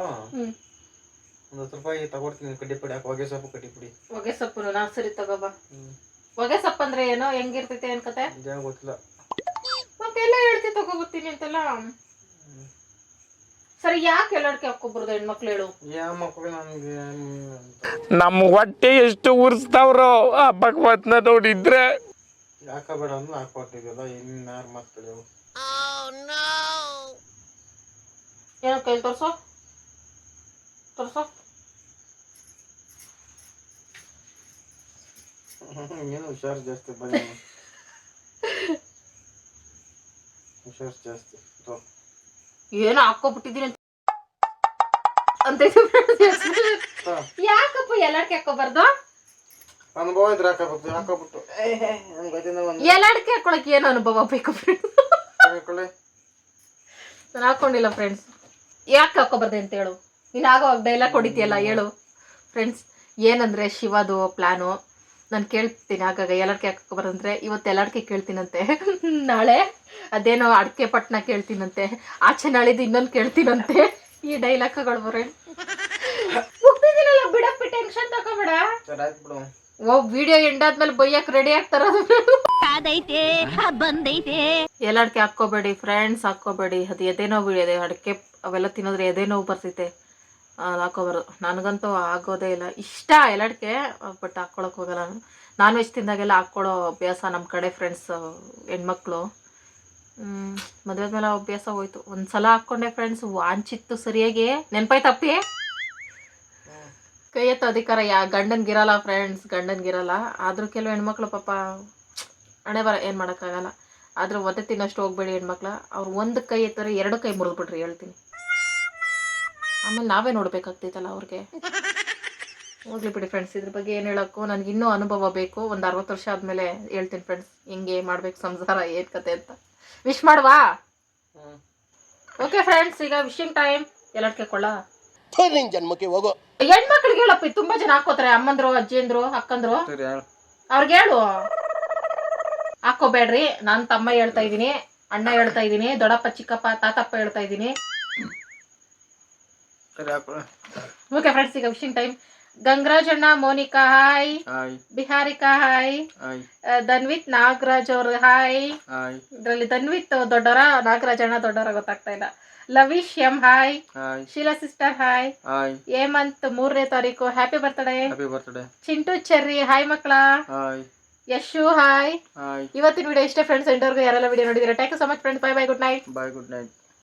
[SPEAKER 5] ಒಂದು ಹತ್ತು ರೂಪಾಯಿ ತಗೊಡ್ತೀನಿ ಕಡ್ಡಿ ಪುಡಿ ಹಾಕಿ ಹೊಗೆ ಸೊಪ್ಪು ಕಡ್ಡಿ ಪುಡಿ.
[SPEAKER 1] ಹೊಗೆ ಸೊಪ್ಪು ನಾ ಸರಿ ತಗೋಬಾ.
[SPEAKER 5] ಹ್ಮ್.
[SPEAKER 1] ಹೊಗೆ ಸೊಪ್ಪು ಅಂದ್ರೆ ಏನೋ ಹೆಂಗಿರ್ತೈತೆ ಏನ್ ಕತೆ
[SPEAKER 5] ಇದೇನು ಗೊತ್ತಿಲ್ಲ.
[SPEAKER 1] ಮತ್ತೆಲ್ಲ ಹೇಳ್ತಿ ತಗೋಬತ್ತೀನಿ ಅಂತೆಲ್ಲ. ಸರಿ ಯಾಕೆ ಎಲ್ಲಾಡ್ಕೆ ಹಾಕೋಬಾರ್ದು ಹೆಣ್ಮಕ್ಳು ಹೇಳು?
[SPEAKER 5] ಯಾವ ಮಕ್ಕಳು ನನಗೆ
[SPEAKER 7] ನಮ್ಮ ಹೊಟ್ಟೆ ಎಷ್ಟು ಉರ್ಸ್ತಾವ್ರು ಆ ಭಗವತ್ನ ನೋಡಿದ್ರೆ.
[SPEAKER 5] ಯಾಕಬೇಡ ಅಂದ್ರೆ ಹಾಕೊಟ್ಟಿದ್ಯಲ್ಲ ಇನ್ನಾರು ಮಕ್ಕಳು
[SPEAKER 1] ಏನೋ ಕೈ ತೋರ್ಸೋ. ತೋರ್ಸೋ
[SPEAKER 5] ಏನು ಹುಷಾರು ಜಾಸ್ತಿ ಬನ್ನಿ ಹುಷಾರು ಜಾಸ್ತಿ.
[SPEAKER 1] ಏನೋ ಹಾಕೋಬಿಟ್ಟಿದೀನಿ ಅಂತ. ಯಾಕಪ್ಪ ಎಲ್ಲಾಡ್ಕೆ ಹಾಕೋಬಾರ್ದು
[SPEAKER 5] ಅನುಭವ ಇದ್ರೆ ಹಾಕಬೇಕು ಹಾಕೋಬಿಟ್ಟು
[SPEAKER 1] ಎಲ್ಲಾಡ್ಕೆ ಹಾಕೊಳಕ್ ಏನು ಅನುಭವ ಬೇಕು ಫ್ರೆಂಡ್ಸ್ ನಾನು ಹಾಕೊಂಡಿಲ್ಲ ಫ್ರೆಂಡ್ಸ್ ಯಾಕೆ ಹಾಕೋಬಾರ್ದು ಅಂತ ಹೇಳು ನೀನು ಆಗೋ ಡೈಲಾಗ್ ಹೊಡಿತೀಯಲ್ಲ ಹೇಳು. ಫ್ರೆಂಡ್ಸ್ ಏನಂದ್ರೆ ಶಿವದು ಪ್ಲಾನು ನಾನು ಕೇಳ್ತೀನಿ ಆಗಾಗ ಎಲ್ಲಡ್ಕೆ ಹಾಕೋಬಾರಂದ್ರೆ ಇವತ್ತು ಎಲ್ಲಡ್ಕೆ ಕೇಳ್ತೀನಂತೆ. *laughs* ನಾಳೆ ಅದೇನೋ ಅಡಿಕೆ ಪಟ್ನ ಕೇಳ್ತೀನಂತೆ. ಆಚೆ ನಾಳಿದ್ದು ಇನ್ನೊಂದು ಕೇಳ್ತೀನಂತೆ. ಈ ಡೈಲಾಗ್ಗಳು ಫ್ರೆಂಡ್ ಮುಗ್ದಿದ್ದೀನಲ್ಲ ಬಿಡಪ್ಪಿ ಟೆನ್ಷನ್ ತಗೋಬೇಡ.
[SPEAKER 5] ಬಿಡು
[SPEAKER 1] ಓ ವಿಡಿಯೋ ಎಂಡ್ ಆದ್ಮೇಲೆ ಬೈಯಕ್ ರೆಡಿ ಆಗ್ತಾರದು
[SPEAKER 8] ಅದೈತೆ ಬಂದೈತೆ.
[SPEAKER 1] ಎಲ್ಲಡ್ಕೆ ಹಾಕೋಬೇಡಿ ಫ್ರೆಂಡ್ಸ್ ಹಾಕೋಬೇಡಿ ಅದು ಎದೆ ನೋವು ಇದೆ ಅಡಿಕೆ ಅವೆಲ್ಲ ತಿನ್ನೋದ್ರೆ ಎದೆ ನೋವು ಬರ್ತೈತೆ. ಅದು ಹಾಕೋಬಾರ್ದು ನನಗಂತೂ ಆಗೋದೇ ಇಲ್ಲ. ಇಷ್ಟ ಎಲ್ಲಡ್ಕೆ, ಬಟ್ ಹಾಕ್ಕೊಳಕ್ ಹೋಗಲ್ಲ ನಾನು. ನಾನ್ ವೆಜ್ ತಿಂದಾಗೆಲ್ಲ ಹಾಕ್ಕೊಳ್ಳೋ ಅಭ್ಯಾಸ ನಮ್ಮ ಕಡೆ ಫ್ರೆಂಡ್ಸ್ ಹೆಣ್ಮಕ್ಳು. ಮದುವೆ ಮೇಲೆ ಅಭ್ಯಾಸ ಹೋಯ್ತು. ಒಂದ್ಸಲ ಹಾಕ್ಕೊಂಡೆ ಫ್ರೆಂಡ್ಸ್ ವಾಂಚಿತ್ತು ಸರಿಯಾಗಿ. ನೆನ್ಪಾಯ್ತು ತಪ್ಪಿ ಕೈ ಎತ್ತ ಅಧಿಕಾರ ಯಾ, ಗಂಡನ್ಗಿರಲ್ಲ ಫ್ರೆಂಡ್ಸ್ ಗಂಡನ್ಗಿರಲ್ಲ. ಆದ್ರೂ ಕೆಲವು ಹೆಣ್ಮಕ್ಳು ಪಾಪ ಹಣೆ ಬರ, ಏನು ಮಾಡೋಕ್ಕಾಗಲ್ಲ. ಆದ್ರೂ ಒತ್ತೆ ತಿನ್ನೋಷ್ಟು ಹೋಗ್ಬೇಡಿ ಹೆಣ್ಮಕ್ಳ. ಅವ್ರು ಒಂದು ಕೈ ಎತ್ತಾರೆ ಎರಡು ಕೈ ಮುರಿದ್ಬಿಟ್ರಿ ಹೇಳ್ತೀನಿ. ಆಮೇಲೆ ನಾವೇ ನೋಡ್ಬೇಕಾಗ್ತೈತಲ್ಲ ಅವ್ರಿಗೆ. ಹೋಗ್ಲಿ ಬಿಡಿ ಫ್ರೆಂಡ್ಸ್ ಇದ್ರ ಬಗ್ಗೆ ಏನು ಹೇಳೋಕ್ಕೂ ನನಗೆ ಇನ್ನೂ ಅನುಭವ ಬೇಕು. ಒಂದು ಅರವತ್ತು ವರ್ಷ ಆದಮೇಲೆ ಹೇಳ್ತೀನಿ ಫ್ರೆಂಡ್ಸ್ ಹೆಂಗೆ ಮಾಡ್ಬೇಕು ಸಂಸಾರ ಏನು ಕತೆ ಅಂತ. ವಿಶ್ ಮಾಡ್ವಾ? ಓಕೆ ಫ್ರೆಂಡ್ಸ್ ಈಗ ವಿಶಿಂಗ್ ಟೈಮ್ ಎಲ್ಲಡ್ಕೆ ಕೊಳ್ಳ
[SPEAKER 7] ನಿನ್ ಜನ್ಮಕ್ಕೆ ಹೋಗೋ.
[SPEAKER 1] ಹೆಣ್ಮಕ್ಳಿಗೆ ಹೇಳಪ್ಪ ತುಂಬಾ ಜನ ಹಾಕೋತಾರೆ ಅಮ್ಮಂದ್ರು ಅಜ್ಜಿಂದ್ರು ಅಕ್ಕಂದ್ರು. ಅವ್ರಿಗೆ ಹೇಳು. ಹಾಕೋಬೇಡ್ರಿ. ನಾನು ತಮ್ಮ ಹೇಳ್ತಾ ಇದ್ದೀನಿ ಅಣ್ಣ ಹೇಳ್ತಾ ಇದ್ದೀನಿ ದೊಡ್ಡಪ್ಪ ಚಿಕ್ಕಪ್ಪ ತಾತಪ್ಪ ಹೇಳ್ತಾ ಇದ್ದೀನಿ.
[SPEAKER 5] ಸರಿ
[SPEAKER 1] ಓಕೆ ಫ್ರೆಂಡ್ಸ್ ಈಗ wishing time ಗಂಗರಾಜಣ್ಣ Monica hi
[SPEAKER 5] hi
[SPEAKER 1] Biharika hi
[SPEAKER 5] hi
[SPEAKER 1] Dhanvith Nagaraj ಅವ್ರ ಹಾಯ್
[SPEAKER 5] ಹಾಯ್
[SPEAKER 1] ಇದರಲ್ಲಿ ಧನ್ವಿತ್ ದೊಡ್ಡವರ ನಾಗರಾಜಣ್ಣ ದೊಡ್ಡವರ ಗೊತ್ತಾಗ್ತಾ ಇಲ್ಲ. Lavish M hi
[SPEAKER 5] hi
[SPEAKER 1] Sheela sister hi
[SPEAKER 5] hi
[SPEAKER 1] Hemanth ಮೂರನೇ ತಾರೀಕು happy birthday
[SPEAKER 5] happy birthday
[SPEAKER 1] Chintu Cherry hi ಮಕ್ಕಳ.
[SPEAKER 5] ಹಾಯ್
[SPEAKER 1] ಯಶು ಹಾಯ್
[SPEAKER 5] ಹಾಯ್
[SPEAKER 1] ಇವತ್ತಿನ ವಿಡಿಯೋ ಇಷ್ಟೇ ಫ್ರೆಂಡ್ಸ್ ಎಂಟರ್ಗೂ ಯಾರೆಲ್ಲ ವಿಡಿಯೋ ನೋಡಿದ್ರೆ? Thank you so much friends bye bye good night
[SPEAKER 5] bye good night